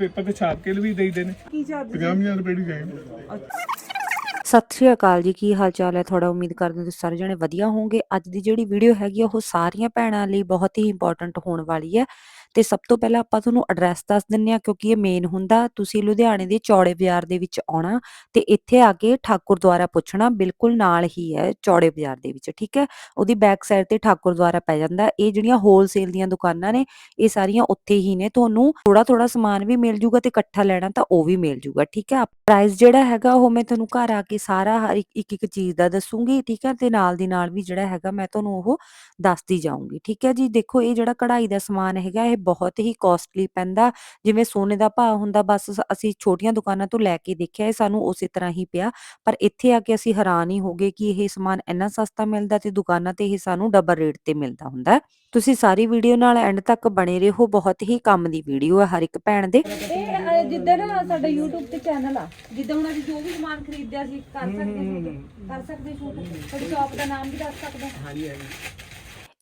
Paper ਤੇ ਛਾਪ ਕੇ ਵੀ ਦੇਈਦੇ ਨੇ। ਕੀ ਚਾਰਜ 50000 ਰੁਪਏ ਦੀ ਜਾਏ ਸਤਿ ਸ਼੍ਰੀ ਅਕਾਲ ਜੀ ਕੀ ਹਾਲ ਚਾਲ ਹੈ? ਤੁਹਾਡਾ ਉਮੀਦ ਕਰਦੇ ਹਾਂ ਤੁਸੀਂ ਸਾਰੇ ਜਣੇ ਵਧੀਆ ਹੋਵੋਗੇ। ਅੱਜ ਦੀ ਜਿਹੜੀ ਵੀਡੀਓ ਹੈਗੀ ਉਹ ਸਾਰੀਆਂ ਭੈਣਾਂ ਲਈ ਬਹੁਤ ਹੀ ਇੰਪੋਰਟੈਂਟ ਹੋਣ ਵਾਲੀ ਹੈ। ਤੇ ਸਭ ਤੋਂ ਪਹਿਲਾਂ ਆਪਾਂ ਤੁਹਾਨੂੰ ਐਡਰੈਸ ਦੱਸ ਦਿੰਨੇ ਆ ਕਿਉਂਕਿ ਇਹ ਮੇਨ ਹੁੰਦਾ। ਤੁਸੀਂ ਲੁਧਿਆਣੇ ਦੇ ਚੌੜੇ ਬਾਜ਼ਾਰ ਦੇ ਵਿੱਚ ਆਉਣਾ ਤੇ ਇੱਥੇ ਆ ਕੇ ਠਾਕੁਰ ਦੁਆਰਾ ਪੁੱਛਣਾ, ਬਿਲਕੁਲ ਨਾਲ ਹੀ ਹੈ ਚੌੜੇ ਬਾਜ਼ਾਰ ਦੇ ਵਿੱਚ, ਠੀਕ ਹੈ? ਉਹਦੀ ਬੈਕ ਸਾਈਡ ਤੇ ਠਾਕੁਰ ਦੁਆਰਾ ਪੈ ਜਾਂਦਾ। ਇਹ ਜਿਹੜੀਆਂ ਹੋਲਸੇਲ ਦੀਆਂ ਦੁਕਾਨਾਂ ਨੇ, ਇਹ ਸਾਰੀਆਂ ਉੱਥੇ ਹੀ ਨੇ। ਤੁਹਾਨੂੰ ਥੋੜਾ ਥੋੜਾ ਸਮਾਨ ਵੀ ਮਿਲ ਜੂਗਾ ਤੇ ਇਕੱਠਾ ਲੈਣਾ ਤਾਂ ਉਹ ਵੀ ਮਿਲ ਜੂਗਾ, ਠੀਕ ਹੈ? ਪ੍ਰਾਈਸ ਜਿਹੜਾ ਹੈਗਾ ਉਹ ਮੈਂ ਤੁਹਾਨੂੰ ਘਰ ਆ ਕੇ ਸਾਰਾ ਹਰ ਇੱਕ ਇੱਕ ਇੱਕ ਚੀਜ਼ ਦਾ ਦੱਸੂਗੀ, ਠੀਕ ਹੈ? ਤੇ ਨਾਲ ਦੀ ਨਾਲ ਵੀ ਜਿਹੜਾ ਹੈਗਾ ਮੈਂ ਤੁਹਾਨੂੰ ਉਹ ਦੱਸਦੀ ਜਾਊਂਗੀ, ਠੀਕ ਹੈ ਜੀ? ਦੇਖੋ, ਇਹ ਜਿਹੜਾ ਕਢਾਈ ਦਾ ਸਮਾਨ ਹੈਗਾ, ਇਹ ਬਹੁਤ ਹੀ ਕੋਸਟਲੀ ਪੈਂਦਾ। ਜਿਵੇਂ ਸੋਨੇ ਦਾ ਭਾਅ ਹੁੰਦਾ ਬਸ ਅਸੀਂ ਛੋਟੀਆਂ ਦੁਕਾਨਾਂ ਤੋਂ ਲੈ ਕੇ ਦੇਖਿਆ ਇਹ ਸਾਨੂੰ ਉਸੇ ਤਰ੍ਹਾਂ ਹੀ ਪਿਆ। ਪਰ ਇੱਥੇ ਆ ਕੇ ਅਸੀਂ ਹੈਰਾਨ ਹੀ ਹੋ ਗਏ ਕਿ ਇਹ ਸਮਾਨ ਇੰਨਾ ਸਸਤਾ ਮਿਲਦਾ ਤੇ ਦੁਕਾਨਾਂ ਤੇ ਇਹ ਸਾਨੂੰ ਡਬਲ ਰੇਟ ਤੇ ਮਿਲਦਾ ਹੁੰਦਾ। ਹੈ। ਤੁਸੀਂ ਸਾਰੀ ਵੀਡੀਓ ਨਾਲ ਐਂਡ ਤੱਕ ਬਣੇ ਰਹੋ। ਬਹੁਤ ਹੀ ਕੰਮ ਦੀ ਵੀਡੀਓ ਹੈ ਹਰ ਇੱਕ ਭੈਣ ਦੇ। ਇਹ ਜਿੱਦਾਂ ਨਾ ਸਾਡਾ YouTube ਤੇ ਚੈਨਲ ਆ ਜਿੱਦਾਂ ਹੁਣ ਅਸੀਂ ਜੋ ਵੀ ਸਮਾਨ ਖਰੀਦਿਆ ਸੀ ਕਰ ਸਕਦੇ ਸ਼ੂਟ ਕਰ ਸਕਦੇ ਸ਼ੂਟ ਸਾਡੀ ਸ਼ਾਪ ਦਾ ਨਾਮ ਵੀ ਦੱਸ ਸਕਦੇ ਹਾਂ? ਹਾਂਜੀ ਹਾਂਜੀ।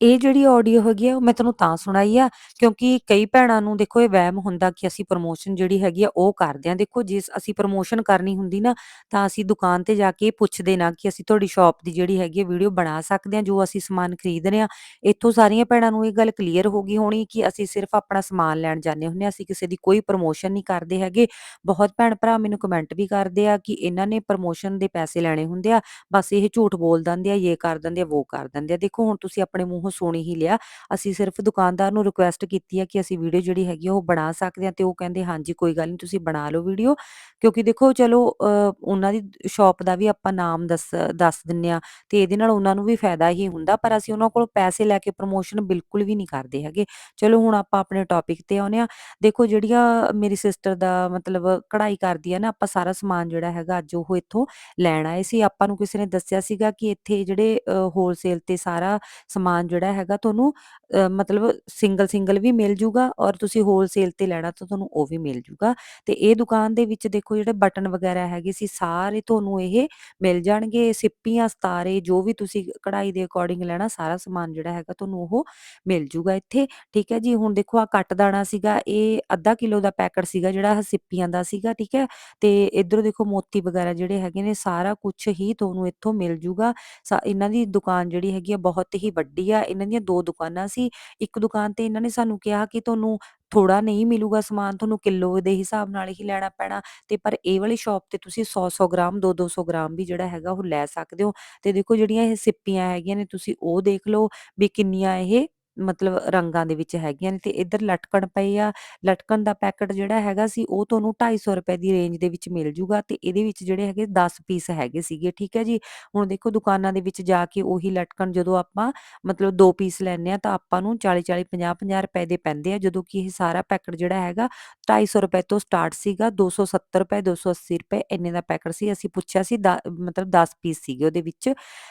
ਇਹ ਜਿਹੜੀ ਆਡੀਓ ਹੈਗੀ ਆ, ਉਹ ਮੈਂ ਤੁਹਾਨੂੰ ਤਾਂ ਸੁਣਾਈ ਆ, ਕਿਉਂਕਿ ਕਈ ਭੈਣਾਂ ਨੂੰ ਦੇਖੋ ਇਹ ਵਹਿਮ ਹੁੰਦਾ ਕਿ ਅਸੀਂ ਪ੍ਰਮੋਸ਼ਨ ਜਿਹੜੀ ਹੈਗੀ ਆ, ਉਹ ਕਰਦੇ ਆ। ਦੇਖੋ ਜੇ ਅਸੀਂ ਪ੍ਰਮੋਸ਼ਨ ਕਰਨੀ ਹੁੰਦੀ ਨਾ, ਤਾਂ ਅਸੀਂ ਦੁਕਾਨ ਤੇ ਜਾ ਕੇ ਪੁੱਛਦੇ ਨਾ ਕਿ ਅਸੀਂ ਤੁਹਾਡੀ ਸ਼ਾਪ ਦੀ ਜਿਹੜੀ ਹੈਗੀ ਵੀਡੀਓ ਬਣਾ ਸਕਦੇ ਆ, ਜੋ ਅਸੀਂ ਸਮਾਨ ਖਰੀਦ ਰਹੇ ਆ। ਇੱਥੋਂ ਸਾਰੀਆਂ ਭੈਣਾਂ ਨੂੰ ਇਹ ਗੱਲ ਕਲੀਅਰ ਹੋ ਗਈ ਹੋਣੀ ਕਿ ਅਸੀਂ ਸਿਰਫ ਆਪਣਾ ਸਮਾਨ ਲੈਣ ਜਾਂਦੇ ਹੁੰਦੇ ਆ। ਅਸੀਂ ਕਿਸੇ ਦੀ ਕੋਈ ਪ੍ਰਮੋਸ਼ਨ ਨਹੀਂ ਕਰਦੇ ਹੈਗੇ। ਬਹੁਤ ਭੈਣ ਭਰਾ ਮੈਨੂੰ ਕਮੈਂਟ ਵੀ ਕਰਦੇ ਆ ਕਿ ਇਹਨਾਂ ਨੇ ਪ੍ਰਮੋਸ਼ਨ ਦੇ ਪੈਸੇ ਲੈਣੇ ਹੁੰਦੇ ਆ, ਬਸ ਇਹ ਝੂਠ ਬੋਲ ਦਿੰਦੇ ਆ ਇਹ ਕਰ ਦਿੰਦੇ ਆ ਉਹ ਕਰ ਦਿੰਦੇ ਆ। ਦੇਖੋ ਹੁਣ ਤੁਸੀਂ ਆਪਣੇ ਮੂੰਹ ਸੁਣੀ ਹੀ ਲਿਆ। ਅਸੀਂ ਸਿਰਫ ਦੁਕਾਨਦਾਰ ਨੂੰ ਰਿਕੁਐਸਟ ਕੀਤੀ ਹੈ ਕਿ ਅਸੀਂ ਵੀਡੀਓ ਜਿਹੜੀ ਹੈਗੀ ਉਹ ਬਣਾ ਸਕਦੇ ਆ ਤੇ ਉਹ ਕਹਿੰਦੇ, ਹਾਂਜੀ, ਕੋਈ ਗੱਲ ਨਹੀਂ, ਤੁਸੀਂ ਬਣਾ ਲਓ ਵੀਡੀਓ ਕਿਉਂਕਿ ਦੇਖੋ, ਚਲੋ ਉਹਨਾਂ ਦੀ ਸ਼ਾਪ ਦਾ ਵੀ ਆਪਾਂ ਨਾਮ ਦੱਸ ਦੱਸ ਦਿੰਨੇ ਆ ਤੇ ਇਹਦੇ ਨਾਲ ਉਹਨਾਂ ਨੂੰ ਵੀ ਫਾਇਦਾ ਹੀ ਹੁੰਦਾ, ਪਰ ਅਸੀਂ ਉਹਨਾਂ ਕੋਲ ਪੈਸੇ ਲੈ ਕੇ ਪ੍ਰਮੋਸ਼ਨ ਬਿਲਕੁਲ ਵੀ ਨਹੀਂ ਕਰਦੇ ਹੈਗੇ। ਚਲੋ, ਹੁਣ ਆਪਾਂ ਆਪਣੇ ਟੌਪਿਕ ਤੇ ਆਉਂਦੇ ਆ ਦੇਖੋ, ਜਿਹੜੀਆਂ ਮੇਰੀ ਸਿਸਟਰ ਦਾ ਮਤਲਬ ਕਢਾਈ ਕਰਦੀ ਆ ਨਾ, ਆਪਾਂ ਸਾਰਾ ਸਮਾਨ ਜਿਹੜਾ ਹੈਗਾ ਅੱਜ ਉਹ ਇੱਥੋਂ ਲੈਣ ਆਏ ਸੀ। ਆਪਾਂ ਨੂੰ ਕਿਸੇ ਨੇ ਦੱਸਿਆ ਸੀਗਾ ਕਿ ਇੱਥੇ ਜਿਹੜੇ ਹੋਲਸੇਲ ਤੇ ਸਾਰਾ ਸਮਾਨ ਜਿਹੜਾ ਹੈਗਾ ਤੁਹਾਨੂੰ ਮਤਲਬ ਸਿੰਗਲ ਸਿੰਗਲ ਵੀ ਮਿਲ ਜੂਗਾ ਔਰ ਤੁਸੀਂ ਹੋਲਸੇਲ ਤੇ ਲੈਣਾ ਤਾਂ ਤੁਹਾਨੂੰ ਉਹ ਵੀ ਮਿਲ ਜੂਗਾ। ਤੇ ਇਹ ਦੁਕਾਨ ਦੇ ਵਿੱਚ ਦੇਖੋ ਜਿਹੜੇ ਬਟਨ ਵਗੈਰਾ ਹੈਗੇ ਸੀ, ਸਾਰੇ ਤੁਹਾਨੂੰ ਇਹ ਮਿਲ ਜਾਣਗੇ। ਸਿੱਪੀਆਂ, ਸਤਾਰੇ, ਜੋ ਵੀ ਤੁਸੀਂ ਕਢਾਈ ਦੇ ਅਕੋਰਡਿੰਗ ਲੈਣਾ, ਸਾਰਾ ਸਮਾਨ ਜਿਹੜਾ ਹੈਗਾ ਤੁਹਾਨੂੰ ਉਹ ਮਿਲ ਜੂਗਾ ਇੱਥੇ। ਠੀਕ ਹੈ ਜੀ, ਹੁਣ ਦੇਖੋ ਆ ਕੱਟ ਦਾਣਾ ਸੀਗਾ, ਇਹ ਅੱਧਾ ਕਿਲੋ ਦਾ ਪੈਕਟ ਸੀਗਾ ਜਿਹੜਾ ਆਹ ਸਿੱਪੀਆਂ ਦਾ ਸੀਗਾ, ਠੀਕ ਹੈ। ਤੇ ਇਧਰ ਦੇਖੋ ਮੋਤੀ ਵਗੈਰਾ ਜਿਹੜੇ ਹੈਗੇ ਨੇ, ਸਾਰਾ ਕੁਝ ਹੀ ਤੁਹਾਨੂੰ ਇੱਥੋਂ ਮਿਲ ਜੂਗਾ। ਇਹਨਾਂ ਦੀ ਦੁਕਾਨ ਜਿਹੜੀ ਹੈਗੀ ਆ, ਬਹੁਤ ਹੀ ਵੱਡੀ ਆ ਇਹਨਾਂ ਦੀਆਂ ਦੋ ਦੁਕਾਨਾਂ ਸੀ। ਇੱਕ ਦੁਕਾਨ ਤੇ ਇਹਨਾਂ ਨੇ ਸਾਨੂੰ ਕਿਹਾ ਕਿ ਤੁਹਾਨੂੰ ਥੋੜਾ ਨਹੀਂ ਮਿਲੂਗਾ ਸਮਾਨ, ਤੁਹਾਨੂੰ ਕਿਲੋ ਦੇ ਹਿਸਾਬ ਨਾਲ ਹੀ ਲੈਣਾ ਪੈਣਾ। ਤੇ ਪਰ ਇਹ ਵਾਲੀ ਸ਼ਾਪ ਤੇ ਤੁਸੀਂ 100-100 ਗ੍ਰਾਮ 2-200 ਗ੍ਰਾਮ ਵੀ ਜਿਹੜਾ ਹੈਗਾ ਉਹ ਲੈ ਸਕਦੇ ਹੋ। ਤੇ ਦੇਖੋ ਜਿਹੜੀਆਂ ਇਹ ਸਿੱਪੀਆਂ ਹੈਗੀਆਂ ਨੇ, ਤੁਸੀਂ ਉਹ ਦੇਖ ਲਓ ਵੀ ਕਿੰਨੀਆਂ ਇਹ ਮਤਲਬ ਰੰਗਾਂ ਦੇ ਵਿੱਚ ਹੈਗੀਆਂ ਨੇ ਤੇ ਇੱਧਰ ਲਟਕਣ ਪਏ ਆ, ਲਟਕਣ ਦਾ ਪੈਕਟ ਜਿਹੜਾ ਹੈਗਾ ਸੀ ਉਹ ਤੁਹਾਨੂੰ 250 ਰੁਪਏ ਦੀ ਰੇਂਜ ਦੇ ਵਿੱਚ ਮਿਲ ਜੂਗਾ ਤੇ ਇਹਦੇ ਵਿੱਚ ਜਿਹੜੇ ਹੈਗੇ 10 ਪੀਸ ਹੈਗੇ ਸੀਗੇ, ਠੀਕ ਹੈ ਜੀ? ਹੁਣ ਦੇਖੋ ਦੁਕਾਨਾਂ ਦੇ ਵਿੱਚ ਜਾ ਕੇ ਉਹੀ ਲਟਕਣ ਜਦੋਂ ਆਪਾਂ ਮਤਲਬ ਦੋ ਪੀਸ ਲੈਣੇ ਆ ਤਾਂ ਆਪਾਂ ਨੂੰ 40 40 50 50 ਰੁਪਏ ਦੇ ਪੈਂਦੇ ਆ, ਜਦੋਂ ਕਿ ਇਹ ਸਾਰਾ ਪੈਕਟ ਜਿਹੜਾ ਹੈਗਾ 250 ਰੁਪਏ ਤੋਂ ਸਟਾਰਟ ਸੀਗਾ 270 ਰੁਪਏ 280 ਰੁਪਏ ਇੰਨੇ ਦਾ ਪੈਕਟ ਸੀ, ਅਸੀਂ ਪੁੱਛਿਆ ਸੀ ਦ- ਮਤਲਬ 10 ਪੀਸ ਸੀਗੇ ਉਹਦੇ ਵਿੱਚ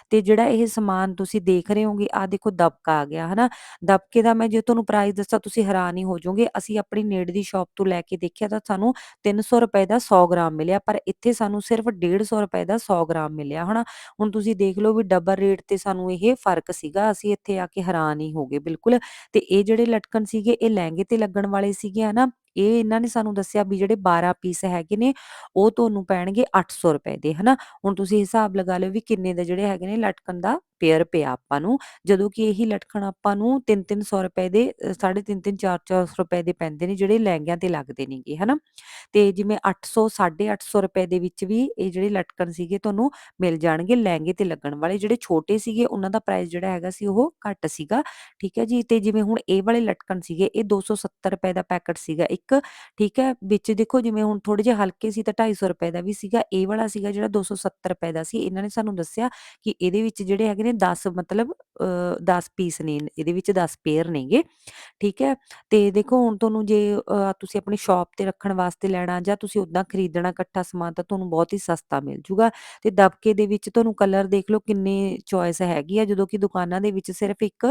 ਤੇ ਜਿਹੜਾ ਇਹ ਸਮਾਨ ਤੁਸੀਂ ਦੇਖ ਰਹੇ ਹੋਗੇ ਆ ਦੇਖੋ ਦਬਕਾ ਆ ਗਿਆ, ਹਨਾ? ਦਬਕੇ ਦਾ ਮੈਂ ਜੇ ਤੁਹਾਨੂੰ ਪ੍ਰਾਈਸ ਦੱਸਾਂ, ਤੁਸੀਂ ਹੈਰਾਨ ਹੀ ਹੋ ਜਾਓਗੇ ਅਸੀਂ ਆਪਣੀ ਨੇੜੇ ਦੀ ਸ਼ਾਪ ਤੋਂ ਲੈ ਕੇ ਦੇਖਿਆ ਤਾਂ ਸਾਨੂੰ 300 ਰੁਪਏ ਦਾ 100 ਗ੍ਰਾਮ ਮਿਲਿਆ, ਪਰ ਇੱਥੇ ਸਾਨੂੰ ਸਿਰਫ 150 ਰੁਪਏ ਦਾ 100 ਗ੍ਰਾਮ ਮਿਲਿਆ, ਹਨਾ? ਹੁਣ ਤੁਸੀਂ ਦੇਖ ਲਓ ਵੀ ਡਬਲ ਰੇਟ ਤੇ ਸਾਨੂੰ ਇਹ ਫ਼ਰਕ ਸੀਗਾ, ਅਸੀਂ ਇੱਥੇ ਆ ਕੇ ਹੈਰਾਨ ਹੀ ਹੋ ਗਏ ਬਿਲਕੁਲ। ਤੇ ਇਹ ਜਿਹੜੇ ਲਟਕਣ ਸੀਗੇ, ਇਹ ਲਹਿੰਗੇ ਤੇ ਲੱਗਣ ਵਾਲੇ ਸੀਗੇ, ਹਨਾ? ਇਹ ਇਹਨਾਂ ਨੇ ਸਾਨੂੰ ਦੱਸਿਆ ਵੀ ਜਿਹੜੇ 12 ਪੀਸ ਹੈਗੇ ਨੇ, ਉਹ ਤੁਹਾਨੂੰ ਪੈਣਗੇ 800 ਰੁਪਏ ਦੇ, ਹਨਾ? ਹੁਣ ਤੁਸੀਂ ਹਿਸਾਬ ਲਗਾ ਲਓ ਵੀ ਕਿੰਨੇ ਦੇ ਜਿਹੜੇ ਹੈਗੇ ਨੇ ਲਟਕਣ ਦਾ ਪੇਅਰ ਪਿਆ ਆਪਾਂ ਨੂੰ, ਜਦੋਂ ਕਿ ਇਹੀ ਲਟਕਣ ਆਪਾਂ ਨੂੰ 3-300 ਰੁਪਏ ਦੇ 3.5 4-400 ਰੁਪਏ ਦੇ ਪੈਂਦੇ ਨੇ ਜਿਹੜੇ ਲਹਿੰਗਿਆਂ ਤੇ ਲੱਗਦੇ ਨੇਗੇ, ਹਨਾ? ਤੇ ਜਿਵੇਂ 800 850 ਰੁਪਏ ਦੇ ਵਿੱਚ ਵੀ ਇਹ ਜਿਹੜੇ ਲਟਕਣ ਸੀਗੇ ਤੁਹਾਨੂੰ ਮਿਲ ਜਾਣਗੇ ਲਹਿੰਗੇ ਤੇ ਲੱਗਣ ਵਾਲੇ, ਜਿਹੜੇ ਛੋਟੇ ਸੀਗੇ ਉਹਨਾਂ ਦਾ ਪ੍ਰਾਈਸ ਜਿਹੜਾ ਹੈਗਾ ਸੀ ਉਹ ਘੱਟ ਸੀਗਾ, ਠੀਕ ਹੈ ਜੀ? ਤੇ ਜਿਵੇਂ ਹੁਣ ਇਹ ਵਾਲੇ ਲਟਕਣ ਸੀਗੇ, ਇਹ 270 ਰੁਪਏ ਦਾ ਪੈਕਟ ਸੀਗਾ, ਇੱਕ ਠੀਕ ਹੈ, ਵਿੱਚ ਦੇਖੋ ਜਿਵੇਂ ਹੁਣ ਥੋੜੇ ਜਿਹੇ ਹਲਕੇ ਸੀ ਤਾਂ 250 ਰੁਪਏ ਦਾ ਵੀ ਸੀਗਾ, ਇਹ ਵਾਲਾ ਸੀਗਾ ਜਿਹੜਾ 270 ਰੁਪਏ ਦਾ ਸੀ, ਇਹਨਾਂ ਨੇ ਸਾਨੂੰ ਦੱਸਿਆ ਕਿ ਇਹਦੇ ਵਿੱਚ ਜਿਹੜੇ ਹੈਗੇ ਨੇ 10 ਮਤਲਬ 10 ਪੀਸ ਨੇ, ਇਹਦੇ ਵਿੱਚ 10 ਪੇਅਰ ਨੇਗੇ, ਠੀਕ ਹੈ, ਤੇ ਦੇਖੋ ਹੁਣ ਤੁਹਾਨੂੰ ਜੇ ਤੁਸੀਂ ਆਪਣੀ ਸ਼ਾਪ ਤੇ ਰੱਖਣ ਵਾਸਤੇ ਲੈਣਾ ਜਾਂ ਤੁਸੀਂ ਉਦਾਂ ਖਰੀਦਣਾ ਇਕੱਠਾ ਸਮਾਨ ਤਾਂ ਤੁਹਾਨੂੰ ਬਹੁਤ ਹੀ ਸਸਤਾ ਮਿਲ ਜੂਗਾ, ਤੇ ਦਬਕੇ ਦੇ ਵਿੱਚ ਤੁਹਾਨੂੰ ਕਲਰ ਦੇਖ ਲਓ ਕਿੰਨੇ ਚੋਇਸ ਹੈਗੀ ਆ, ਜਦੋਂ ਕਿ ਦੁਕਾਨਾਂ ਦੇ ਵਿੱਚ ਸਿਰਫ ਇੱਕ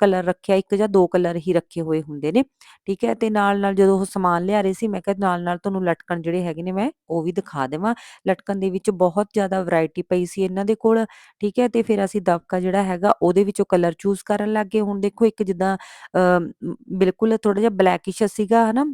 ਕਲਰ ਰੱਖਿਆ, ਇੱਕ ਜਾਂ ਦੋ ਕਲਰ ਹੀ ਰੱਖੇ ਹੋਏ ਹੁੰਦੇ ਨੇ, ਠੀਕ ਹੈ, ਤੇ ਨਾਲ ਨਾਲ ਜਦੋਂ ਉਹ ਸਮਾਨ ਲਿਆ ਰਹੇ ਸੀ, ਮੈਂ ਕਿਹਾ ਨਾਲ ਨਾਲ ਤੁਹਾਨੂੰ ਲਟਕਣ ਜਿਹੜੇ ਹੈਗੇ ਨੇ ਮੈਂ ਉਹ ਵੀ ਦਿਖਾ ਦੇਵਾਂ। ਲਟਕਣ ਦੇ ਵਿੱਚ ਬਹੁਤ ਜ਼ਿਆਦਾ ਵੈਰਾਈਟੀ ਪਈ ਸੀ ਇਹਨਾਂ ਦੇ ਕੋਲ, ਠੀਕ ਹੈ, ਤੇ ਫਿਰ ਅਸੀਂ ਦਬਕਾ ਜਿਹੜਾ ਹੈਗਾ ਉਹਦੇ ਵਿੱਚੋਂ ਕਲਰ ਚੂਜ਼ ਕਰਨ ਲੱਗ ਹੁਣ ਦੇਖੋ ਇੱਕ ਜਿੱਦਾਂ ਬਿਲਕੁਲ ਥੋੜਾ ਜਿਹਾ ਬਲੈਕਿਸ਼ ਸੀਗਾ, ਹਨਾ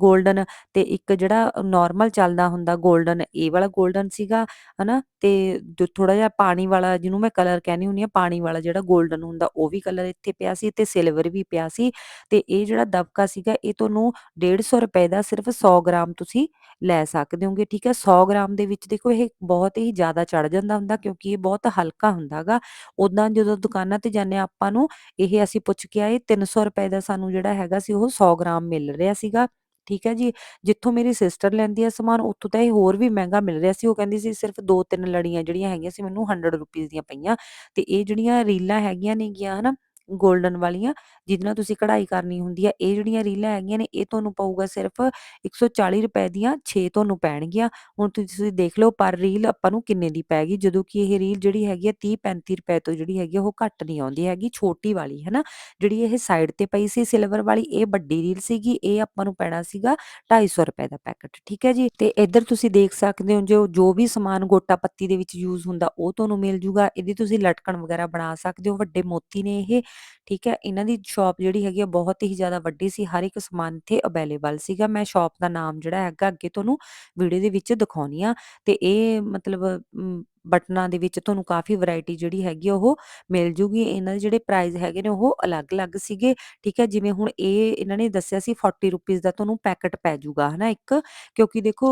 골ਡਨ ਤੇ ਇੱਕ ਜਿਹੜਾ ਨਾਰਮਲ ਚੱਲਦਾ ਹੁੰਦਾ ਗੋਲਡਨ ਇਹ ਵਾਲਾ ਗੋਲਡਨ ਸੀਗਾ, ਹਨਾ, ਤੇ ਜੋ ਥੋੜਾ ਜਿਹਾ ਪਾਣੀ ਵਾਲਾ ਜਿਹਨੂੰ ਮੈਂ ਕਲਰ ਕਹਿੰਦੀ ਹੁੰਨੀ ਆ ਪਾਣੀ ਵਾਲਾ ਜਿਹੜਾ ਗੋਲਡਨ ਹੁੰਦਾ ਉਹ ਵੀ ਕਲਰ ਇੱਥੇ ਪਿਆ ਸੀ ਤੇ ਸਿਲਵਰ ਵੀ ਪਿਆ ਸੀ। ਤੇ ਇਹ ਜਿਹੜਾ ਦਬਕਾ ਸੀਗਾ, ਇਹ ਤੁਹਾਨੂੰ 150 ਰੁਪਏ ਦਾ ਸਿਰਫ 100 ਗ੍ਰਾਮ ਤੁਸੀਂ ਲੈ ਸਕਦੇ ਹੋਗੇ, ਠੀਕ ਹੈ? 100 ਗ੍ਰਾਮ ਦੇ ਵਿੱਚ ਦੇਖੋ ਇਹ ਬਹੁਤ ਹੀ ਜ਼ਿਆਦਾ ਚੜ ਜਾਂਦਾ ਹੁੰਦਾ ਕਿਉਂਕਿ ਇਹ ਬਹੁਤ ਹਲਕਾ ਹੁੰਦਾਗਾ ਉਦਾਂ ਜਦੋਂ ਦੁਕਾਨਾਂ ਤੇ ਜਾਂਦੇ ਹਾਂ ਆਪਾਂ ਨੂੰ, ਇਹ ਅਸੀਂ ਪੁੱਛ ਕੇ ਆਏ 300 ਰੁਪਏ ਦਾ ਸਾਨੂੰ ਜਿਹੜਾ ਹੈਗਾ ਸੀ ਉਹ 100 ਗ੍ਰਾਮ ਮਿਲ ਰਿਹਾ ਸੀਗਾ, ਠੀਕ ਹੈ ਜੀ? ਜਿੱਥੋਂ ਮੇਰੀ ਸਿਸਟਰ ਲੈਂਦੀ ਆ ਸਮਾਨ, ਉੱਥੋਂ ਤਾਂ ਇਹ ਹੋਰ ਵੀ ਮਹਿੰਗਾ ਮਿਲ ਰਿਹਾ ਸੀ। ਉਹ ਕਹਿੰਦੀ ਸੀ ਸਿਰਫ 2-3 ਲੜੀਆਂ ਜਿਹੜੀਆਂ ਹੈਗੀਆਂ ਸੀ, ਮੈਨੂੰ 100 ਰੁਪਏ ਦੀਆਂ ਪਈਆਂ। ਤੇ ਇਹ ਜਿਹੜੀਆਂ ਰੀਲਾਂ ਹੈਗੀਆਂ ਨੇਗੀਆਂ, ਹਨਾ? ਗੋਲਡਨ ਵਾਲੀਆਂ, ਜਿਹਦੇ ਨਾਲ ਤੁਸੀਂ ਕਢਾਈ ਕਰਨੀ ਹੁੰਦੀ ਆ, ਇਹ ਜਿਹੜੀਆਂ ਰੀਲਾਂ ਹੈਗੀਆਂ ਨੇ, ਇਹ ਤੁਹਾਨੂੰ ਪਊਗਾ ਸਿਰਫ 140 ਰੁਪਏ ਦੀਆਂ 6 ਤੁਹਾਨੂੰ ਪੈਣਗੀਆਂ। ਹੁਣ ਤੁਸੀਂ ਦੇਖ ਲਓ ਪਰ ਰੀਲ ਆਪਾਂ ਨੂੰ ਕਿੰਨੇ ਦੀ ਪੈਗੀ ਜਦੋਂ ਕਿ ਇਹ ਰੀਲ ਜਿਹੜੀ ਹੈਗੀ ਆ 30 35 ਰੁਪਏ ਤੋਂ ਜਿਹੜੀ ਹੈਗੀ ਉਹ ਘੱਟ ਨਹੀਂ ਆਉਂਦੀ ਹੈਗੀ, ਛੋਟੀ ਵਾਲੀ ਹੈ ਨਾ ਜਿਹੜੀ ਇਹ ਸਾਈਡ ਤੇ ਪਈ ਸੀ ਸਿਲਵਰ ਵਾਲੀ, ਇਹ ਵੱਡੀ ਰੀਲ ਸੀਗੀ, ਇਹ ਆਪਾਂ ਨੂੰ ਪੈਣਾ ਸੀਗਾ 250 ਰੁਪਏ ਦਾ ਪੈਕਟ, ਠੀਕ ਹੈ ਜੀ? ਤੇ ਇੱਧਰ ਤੁਸੀਂ ਦੇਖ ਸਕਦੇ ਹੋ, ਜੋ ਜੋ ਵੀ ਸਮਾਨ ਗੋਟਾ ਪੱਤੀ ਦੇ ਵਿੱਚ ਯੂਜ਼ ਹੁੰਦਾ, ਉਹ ਤੁਹਾਨੂੰ ਮਿਲ ਜੂਗਾ, ਇਹਦੀ ਤੁਸੀਂ ਲਟਕਣ ਵਗੈਰਾ ਬਣਾ ਸਕਦੇ ਹੋ, ਵੱਡੇ ਮੋਤੀ ਨੇ ਇਹ। ਠੀਕ ਹੈ ਇਹਨਾਂ ਦੀ ਸ਼ਾਪ ਜਿਹੜੀ ਹੈਗੀ ਆ ਬਹੁਤ ਹੀ ਜ਼ਿਆਦਾ ਵੱਡੀ ਸੀ ਹਰ ਇੱਕ ਸਮਾਨ ਇੱਥੇ ਅਵੇਲੇਬਲ ਸੀਗਾ ਮੈਂ ਸ਼ਾਪ ਦਾ ਨਾਮ ਜਿਹੜਾ ਹੈਗਾ ਅੱਗੇ ਤੁਹਾਨੂੰ ਵੀਡੀਓ ਦੇ ਵਿੱਚ ਦਿਖਾਉਣੀ ਆ ਤੇ ਇਹ ਮਤਲਬ ਮ, ਬਟਨਾਂ ਦੇ ਵਿੱਚ ਤੁਹਾਨੂੰ ਕਾਫੀ ਵੈਰਾਈਟੀ ਜਿਹੜੀ ਹੈਗੀ ਆ, ਉਹ ਮਿਲ ਜੂਗੀ। ਇਹਨਾਂ ਦੇ ਜਿਹੜੇ ਪ੍ਰਾਈਸ ਹੈਗੇ ਨੇ, ਉਹ ਅਲੱਗ-ਅਲੱਗ ਸੀਗੇ। ਠੀਕ ਹੈ, ਜਿਵੇਂ ਹੁਣ ਇਹ ਇਹਨਾਂ ਨੇ ਦੱਸਿਆ ਸੀ 40 ਰੁਪਏ ਦਾ ਤੁਹਾਨੂੰ ਪੈਕਟ ਪੈ ਜੂਗਾ, ਹਨਾ ਇੱਕ? ਕਿਉਂਕਿ ਦੇਖੋ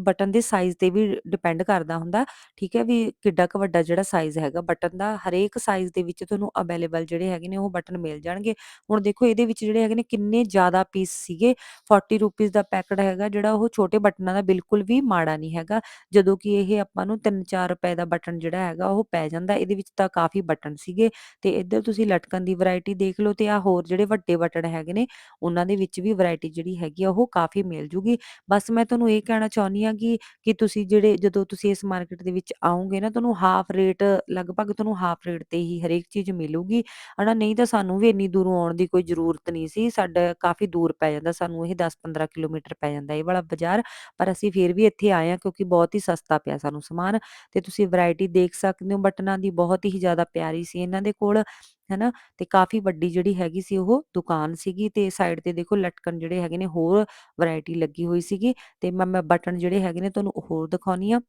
ਬਟਨ ਦੇ ਸਾਈਜ਼ ਤੇ ਵੀ ਡਿਪੈਂਡ ਕਰਦਾ ਹੁੰਦਾ। ਠੀਕ ਹੈ, ਵੀ ਕਿੱਡਾ ਕੁ ਵੱਡਾ ਜਿਹੜਾ ਸਾਈਜ਼ ਹੈਗਾ, ਬਟਨ ਦਾ ਹਰੇਕ ਸਾਈਜ਼ ਦੇ ਵਿੱਚ ਤੁਹਾਨੂੰ ਅਵੇਲੇਬਲ ਜਿਹੜੇ ਹੈਗੇ ਨੇ, ਉਹ ਬਟਨ ਮਿਲ ਜਾਣਗੇ। ਹੁਣ ਦੇਖੋ, ਇਹਦੇ ਵਿੱਚ ਜਿਹੜੇ ਹੈਗੇ ਨੇ, ਕਿੰਨੇ ਜ਼ਿਆਦਾ ਪੀਸ ਸੀਗੇ? 40 ਰੁਪਏ ਦਾ ਪੈਕਟ ਹੈਗਾ, ਜਿਹੜਾ ਉਹ ਛੋਟੇ ਬਟਨਾਂ ਦਾ ਬਿਲਕੁਲ ਵੀ ਮਾੜਾ ਨਹੀਂ ਹੈਗਾ। ਜਦੋਂ ਕਿ ਇਹ ਆਪਾਂ ਨੂੰ 3-4 ਰੁਪਏ ਦਾ ਬਟਨ ਜਿਹੜਾ ਹੈਗਾ, ਉਹ ਪੈ ਜਾਂਦਾ। ਇਹਦੇ ਵਿੱਚ ਤਾਂ ਕਾਫੀ ਬਟਨ ਸੀਗੇ। ਤੇ ਇੱਧਰ ਤੁਸੀਂ ਲਟਕਣ ਦੀ ਵੈਰਾਈਟੀ ਦੇਖ ਲਓ ਤੇ ਆ ਹੋਰ ਜਿਹੜੇ ਵੱਡੇ ਬਟਨ ਹੈਗੇ ਨੇ, ਉਹਨਾਂ ਦੇ ਵਿੱਚ ਵੀ ਵੈਰਾਈਟੀ ਜਿਹੜੀ ਹੈਗੀ ਆ, ਉਹ ਕਾਫੀ ਮਿਲ ਜੂਗੀ। ਬਸ ਮੈਂ ਤੁਹਾਨੂੰ ਇਹ ਕਹਿਣਾ ਚਾਹੁੰਦੀ ਆ ਕਿ ਕਿ ਤੁਸੀਂ ਜਿਹੜੇ ਜਦੋਂ ਤੁਸੀਂ ਇਸ ਮਾਰਕੀਟ ਦੇ ਵਿੱਚ ਆਓਗੇ ਨਾ, ਤੁਹਾਨੂੰ ਹਾਫ ਰੇਟ, ਲਗਭਗ ਤੁਹਾਨੂੰ ਹਾਫ ਰੇਟ ਤੇ ਹੀ ਹਰੇਕ ਚੀਜ਼ ਮਿਲੂਗੀ। ਹਨਾ, ਨਹੀਂ ਤਾਂ ਸਾਨੂੰ ਵੀ ਇੰਨੀ ਦੂਰੋਂ ਆਉਣ ਦੀ ਕੋਈ ਜ਼ਰੂਰਤ ਨਹੀਂ ਸੀ। ਸਾਡਾ ਕਾਫੀ ਦੂਰ ਪੈ ਜਾਂਦਾ, ਸਾਨੂੰ ਇਹ 10-15 ਕਿਲੋਮੀਟਰ ਪੈ ਜਾਂਦਾ, ਇਹ ਵਾਲਾ ਬਾਜ਼ਾਰ। ਪਰ ਅਸੀਂ ਫਿਰ ਵੀ ਇੱਥੇ ਆਏ ਆ ਕਿਉਂਕਿ ਬਹੁਤ ਹੀ ਸਸਤਾ ਪਿਆ ਸਾਨੂੰ ਸਮਾਨ। ਤੇ ਤੁਸੀਂ ਵੈਰਾਈਟੀ ਦੇਖ ਸਕਦੇ ਹੋ, ਬਟਨਾਂ ਦੀ ਬਹੁਤ ਹੀ ਜ਼ਿਆਦਾ ਪਿਆਰੀ ਸੀ ਇਹਨਾਂ ਦੇ ਕੋਲ, ਹੈਨਾ, ਤੇ ਕਾਫੀ ਵੱਡੀ ਜਿਹੜੀ ਹੈਗੀ ਸੀ ਉਹ ਦੁਕਾਨ ਸੀਗੀ ਤੇ ਸਾਈਡ ਤੇ ਦੇਖੋ ਲਟਕਣ ਜਿਹੜੇ ਹੈਗੇ ਨੇ ਹੋਰ ਵੈਰਾਈਟੀ ਲੱਗੀ ਹੋਈ ਸੀਗੀ ਤੇ ਮੈਂ ਬਟਨ ਜਿਹੜੇ ਹੈਗੇ ਨੇ ਤੁਹਾਨੂੰ ਹੋਰ ਦਿਖਾਉਣੀ ਆ।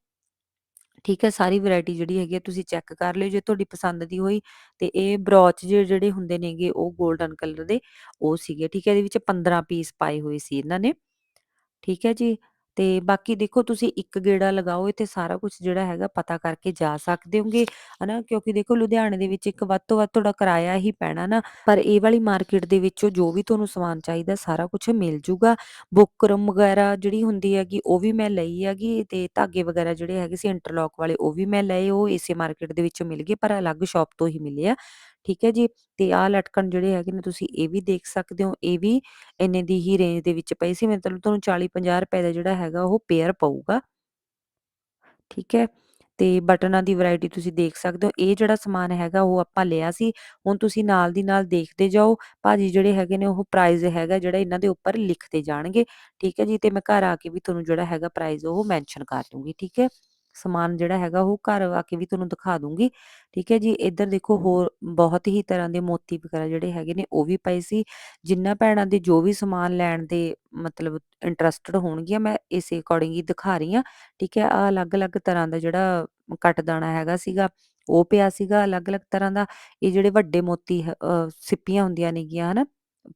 ਠੀਕ ਹੈ, ਸਾਰੀ ਵੈਰਾਈਟੀ ਜਿਹੜੀ ਹੈਗੀ ਆ ਤੁਸੀਂ ਚੈੱਕ ਕਰ ਲਿਓ ਜੇ ਤੁਹਾਡੀ ਪਸੰਦ ਦੀ ਹੋਈ ਤੇ ਇਹ ਬ੍ਰੌਚ ਜਿਹੇ ਜਿਹੜੇ ਹੁੰਦੇ ਨੇਗੇ ਉਹ 골ਡਨ ਕਲਰ ਦੇ ਉਹ ਸੀਗੇ, ਠੀਕ ਹੈ, ਇਹਦੇ ਵਿੱਚ 15 ਪੀਸ ਪਾਏ ਹੋਏ ਸੀ ਇਹਨਾਂ ਨੇ। ਠੀਕ ਹੈ ਜੀ ਤੇ ਬਾਕੀ ਦੇਖੋ ਤੁਸੀਂ ਇੱਕ ਗੇੜਾ ਲਗਾਓ, ਇੱਥੇ ਸਾਰਾ ਕੁਛ ਜਿਹੜਾ ਹੈਗਾ ਪਤਾ ਕਰਕੇ ਜਾ ਸਕਦੇ ਹੋਗੇ, ਹਨਾ? ਕਿਉਂਕਿ ਦੇਖੋ ਲੁਧਿਆਣੇ ਦੇ ਵਿੱਚ ਇੱਕ ਵੱਧ ਤੋਂ ਵੱਧ ਤੁਹਾਡਾ ਕਿਰਾਇਆ ਹੀ ਪੈਣਾ ਨਾ, ਪਰ ਇਹ ਵਾਲੀ ਮਾਰਕੀਟ ਦੇ ਵਿੱਚੋਂ ਜੋ ਵੀ ਤੁਹਾਨੂੰ ਸਮਾਨ ਚਾਹੀਦਾ ਸਾਰਾ ਕੁਛ ਮਿਲ ਜੂਗਾ। ਬੁਕਰਮ ਵਗੈਰਾ ਜਿਹੜੀ ਹੁੰਦੀ ਹੈਗੀ ਉਹ ਵੀ ਮੈਂ ਲਈ ਹੈਗੀ ਤੇ ਧਾਗੇ ਵਗੈਰਾ ਜਿਹੜੇ ਹੈਗੇ ਸੀ ਇੰਟਰਲੌਕ ਵਾਲੇ ਉਹ ਵੀ ਮੈਂ ਲਏ, ਉਹ ਇਸੇ ਮਾਰਕੀਟ ਦੇ ਵਿੱਚੋਂ ਮਿਲ ਗਏ, ਪਰ ਅਲੱਗ ਸ਼ਾਪ ਤੋਂ ਹੀ ਮਿਲੇ ਆ। ਠੀਕ ਹੈ ਜੀ? ਤੇ ਆਹ ਲਟਕਣ ਜਿਹੜੇ ਹੈਗੇ ਨੇ, ਤੁਸੀਂ ਇਹ ਵੀ ਦੇਖ ਸਕਦੇ ਹੋ, ਇਹ ਵੀ ਇੰਨੇ ਦੀ ਹੀ ਰੇਂਜ ਦੇ ਵਿੱਚ ਪਈ ਸੀ, ਮਤਲਬ ਤੁਹਾਨੂੰ 40-50 ਰੁਪਏ ਦਾ ਜਿਹੜਾ ਹੈਗਾ ਉਹ ਪੇਅਰ ਪਊਗਾ। ਠੀਕ ਹੈ? ਤੇ ਬਟਨਾਂ ਦੀ ਵੈਰਾਈਟੀ ਤੁਸੀਂ ਦੇਖ ਸਕਦੇ ਹੋ, ਇਹ ਜਿਹੜਾ ਸਮਾਨ ਹੈਗਾ ਉਹ ਆਪਾਂ ਲਿਆ ਸੀ, ਹੁਣ ਤੁਸੀਂ ਨਾਲ ਦੀ ਨਾਲ ਦੇਖਦੇ ਜਾਓ, ਭਾਜੀ ਜਿਹੜੇ ਹੈਗੇ ਨੇ ਉਹ ਪ੍ਰਾਈਸ ਹੈਗਾ ਜਿਹੜਾ ਇਹਨਾਂ ਦੇ ਉੱਪਰ ਲਿਖਦੇ ਜਾਣਗੇ। ਠੀਕ ਹੈ ਜੀ? ਤੇ ਮੈਂ ਘਰ ਆ ਕੇ ਵੀ ਤੁਹਾਨੂੰ ਜਿਹੜਾ ਹੈਗਾ ਪ੍ਰਾਈਸ ਉਹ ਮੈਂਸ਼ਨ ਕਰ ਦੂੰਗੀ, ਠੀਕ ਹੈ? ਸਮਾਨ ਜਿਹੜਾ ਹੈਗਾ ਉਹ ਘਰ ਆ ਕੇ ਵੀ ਤੁਹਾਨੂੰ ਦਿਖਾ ਦੂੰਗੀ। ਠੀਕ ਹੈ ਜੀ, ਇੱਧਰ ਦੇਖੋ ਹੋਰ ਬਹੁਤ ਹੀ ਤਰ੍ਹਾਂ ਦੇ ਮੋਤੀ ਵਗੈਰਾ ਜਿਹੜੇ ਹੈਗੇ ਨੇ ਉਹ ਵੀ ਪਏ ਸੀ। ਜਿੰਨਾ ਭੈਣਾਂ ਦੇ ਜੋ ਵੀ ਸਮਾਨ ਲੈਣ ਦੇ ਮਤਲਬ ਇੰਟਰਸਟਡ ਹੋਣਗੀਆਂ, ਮੈਂ ਇਸੇ ਅਕੋਰਡਿੰਗ ਹੀ ਦਿਖਾ ਰਹੀ ਹਾਂ। ਠੀਕ ਹੈ ਆ ਅਲੱਗ-ਅਲੱਗ ਤਰ੍ਹਾਂ ਦਾ ਜਿਹੜਾ ਕੱਟਦਾਣਾ ਹੈਗਾ ਸੀਗਾ, ਉਹ ਪਿਆ ਸੀਗਾ ਅਲੱਗ-ਅਲੱਗ ਤਰ੍ਹਾਂ ਦਾ। ਇਹ ਜਿਹੜੇ ਵੱਡੇ ਮੋਤੀ ਹ- ਅਹ ਸਿੱਪੀਆਂ ਹੁੰਦੀਆਂ ਨੇਗੀਆਂ, ਹਨਾ?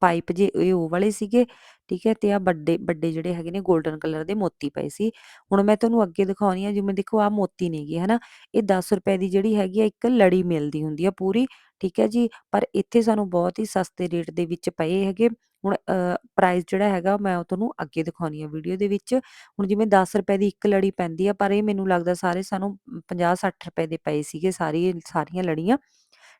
ਪਾਈਪ ਜੇ ਇਹ ਉਹ ਵਾਲੇ ਸੀਗੇ, ਠੀਕ ਹੈ, ਤੇ ਆ ਵੱਡੇ ਵੱਡੇ ਜਿਹੜੇ ਹੈਗੇ ਨੇ 골ਡਨ ਕਲਰ ਦੇ ਮੋਤੀ ਪਏ ਸੀ। ਹੁਣ ਮੈਂ ਤੁਹਾਨੂੰ ਅੱਗੇ ਦਿਖਾਉਣੀ ਆ, ਜਿਵੇਂ ਦੇਖੋ ਆ ਮੋਤੀ ਨੇਗੇ ਹਨਾ? ਇਹ 10 ਰੁਪਏ ਦੀ ਜਿਹੜੀ ਹੈਗੀ ਆ, ਇੱਕ ਲੜੀ ਮਿਲਦੀ ਹੁੰਦੀ ਆ ਪੂਰੀ, ਠੀਕ ਹੈ ਜੀ? ਪਰ ਇੱਥੇ ਸਾਨੂੰ ਬਹੁਤ ਹੀ ਸਸਤੇ ਰੇਟ ਦੇ ਵਿੱਚ ਪਏ ਹੈਗੇ। ਹੁਣ ਪ੍ਰਾਈਸ ਜਿਹੜਾ ਹੈਗਾ, ਮੈਂ ਉਹ ਤੁਹਾਨੂੰ ਅੱਗੇ ਦਿਖਾਉਣੀ ਆ ਵੀਡੀਓ ਦੇ ਵਿੱਚ। ਹੁਣ ਜਿਵੇਂ 10 ਰੁਪਏ ਦੀ ਇੱਕ ਲੜੀ ਪੈਂਦੀ ਆ, ਪਰ ਇਹ ਮੈਨੂੰ ਲੱਗਦਾ ਸਾਰੇ ਸਾਨੂੰ 50-60 ਰੁਪਏ ਦੇ ਪਏ ਸੀਗੇ ਸਾਰੀ, ਸਾਰੀਆਂ ਲੜੀਆਂ।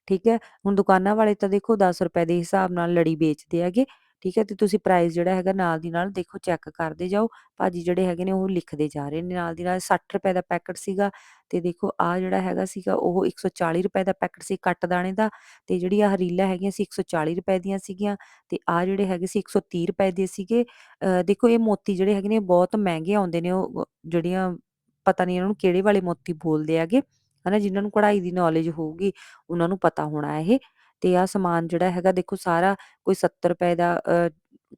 ਠੀਕ ਹੈ? ਹੁਣ ਦੁਕਾਨਾਂ ਵਾਲੇ ਤਾਂ ਦੇਖੋ 10 ਰੁਪਏ ਦੇ ਹਿਸਾਬ ਨਾਲ ਲੜੀ ਵੇਚਦੇ ਹੈਗੇ, ਠੀਕ ਹੈ? ਤੇ ਤੁਸੀਂ ਪ੍ਰਾਈਸ ਜਿਹੜਾ ਹੈਗਾ ਨਾਲ ਦੀ ਨਾਲ ਦੇਖੋ ਚੈੱਕ ਕਰਦੇ ਜਾਓ, ਭਾਜੀ ਜਿਹੜੇ ਹੈਗੇ ਨੇ ਉਹ ਲਿਖਦੇ ਜਾ ਰਹੇ ਨੇ, ਨਾਲ ਦੀ ਨਾਲ 60 ਰੁਪਏ ਦਾ ਪੈਕਟ ਸੀਗਾ ਤੇ ਦੇਖੋ ਆ ਜਿਹੜਾ ਹੈਗਾ ਸੀਗਾ ਉਹ 140 ਰੁਪਏ ਦਾ ਪੈਕਟ ਸੀ ਕੱਟ ਦਾਣੇ ਦਾ ਤੇ ਜਿਹੜੀ ਆ ਹਰੀਲਾ ਹੈਗੀਆਂ ਸੀ 140 ਰੁਪਏ ਦੀਆਂ ਸੀਗੀਆਂ ਤੇ ਆ ਜਿਹੜੇ ਹੈਗੇ ਸੀ 130 ਰੁਪਏ ਦੇ ਸੀਗੇ। ਅਹ ਦੇਖੋ ਇਹ ਮੋਤੀ ਜਿਹੜੇ ਹੈਗੇ ਨੇ ਬਹੁਤ ਮਹਿੰਗੇ ਆਉਂਦੇ ਨੇ ਉਹ ਜਿਹੜੀਆਂ ਪਤਾ ਨਹੀਂ ਇਹਨਾਂ ਨੂੰ ਕਿਹੜੇ ਵਾਲੇ ਮੋਤੀ ਬੋਲਦੇ ਹੈਗੇ। ਹਨਾ ਜਿਨ੍ਹਾਂ ਨੂੰ ਕਢਾਈ ਦੀ ਨੌਲੇਜ ਹੋਊਗੀ ਉਹਨਾਂ ਨੂੰ ਪਤਾ ਹੋਣਾ ਇਹ। ਤੇ ਆ ਸਮਾਨ ਜਿਹੜਾ ਹੈਗਾ ਦੇਖੋ ਸਾਰਾ ਕੋਈ 70 ਰੁਪਏ ਦਾ ਅ,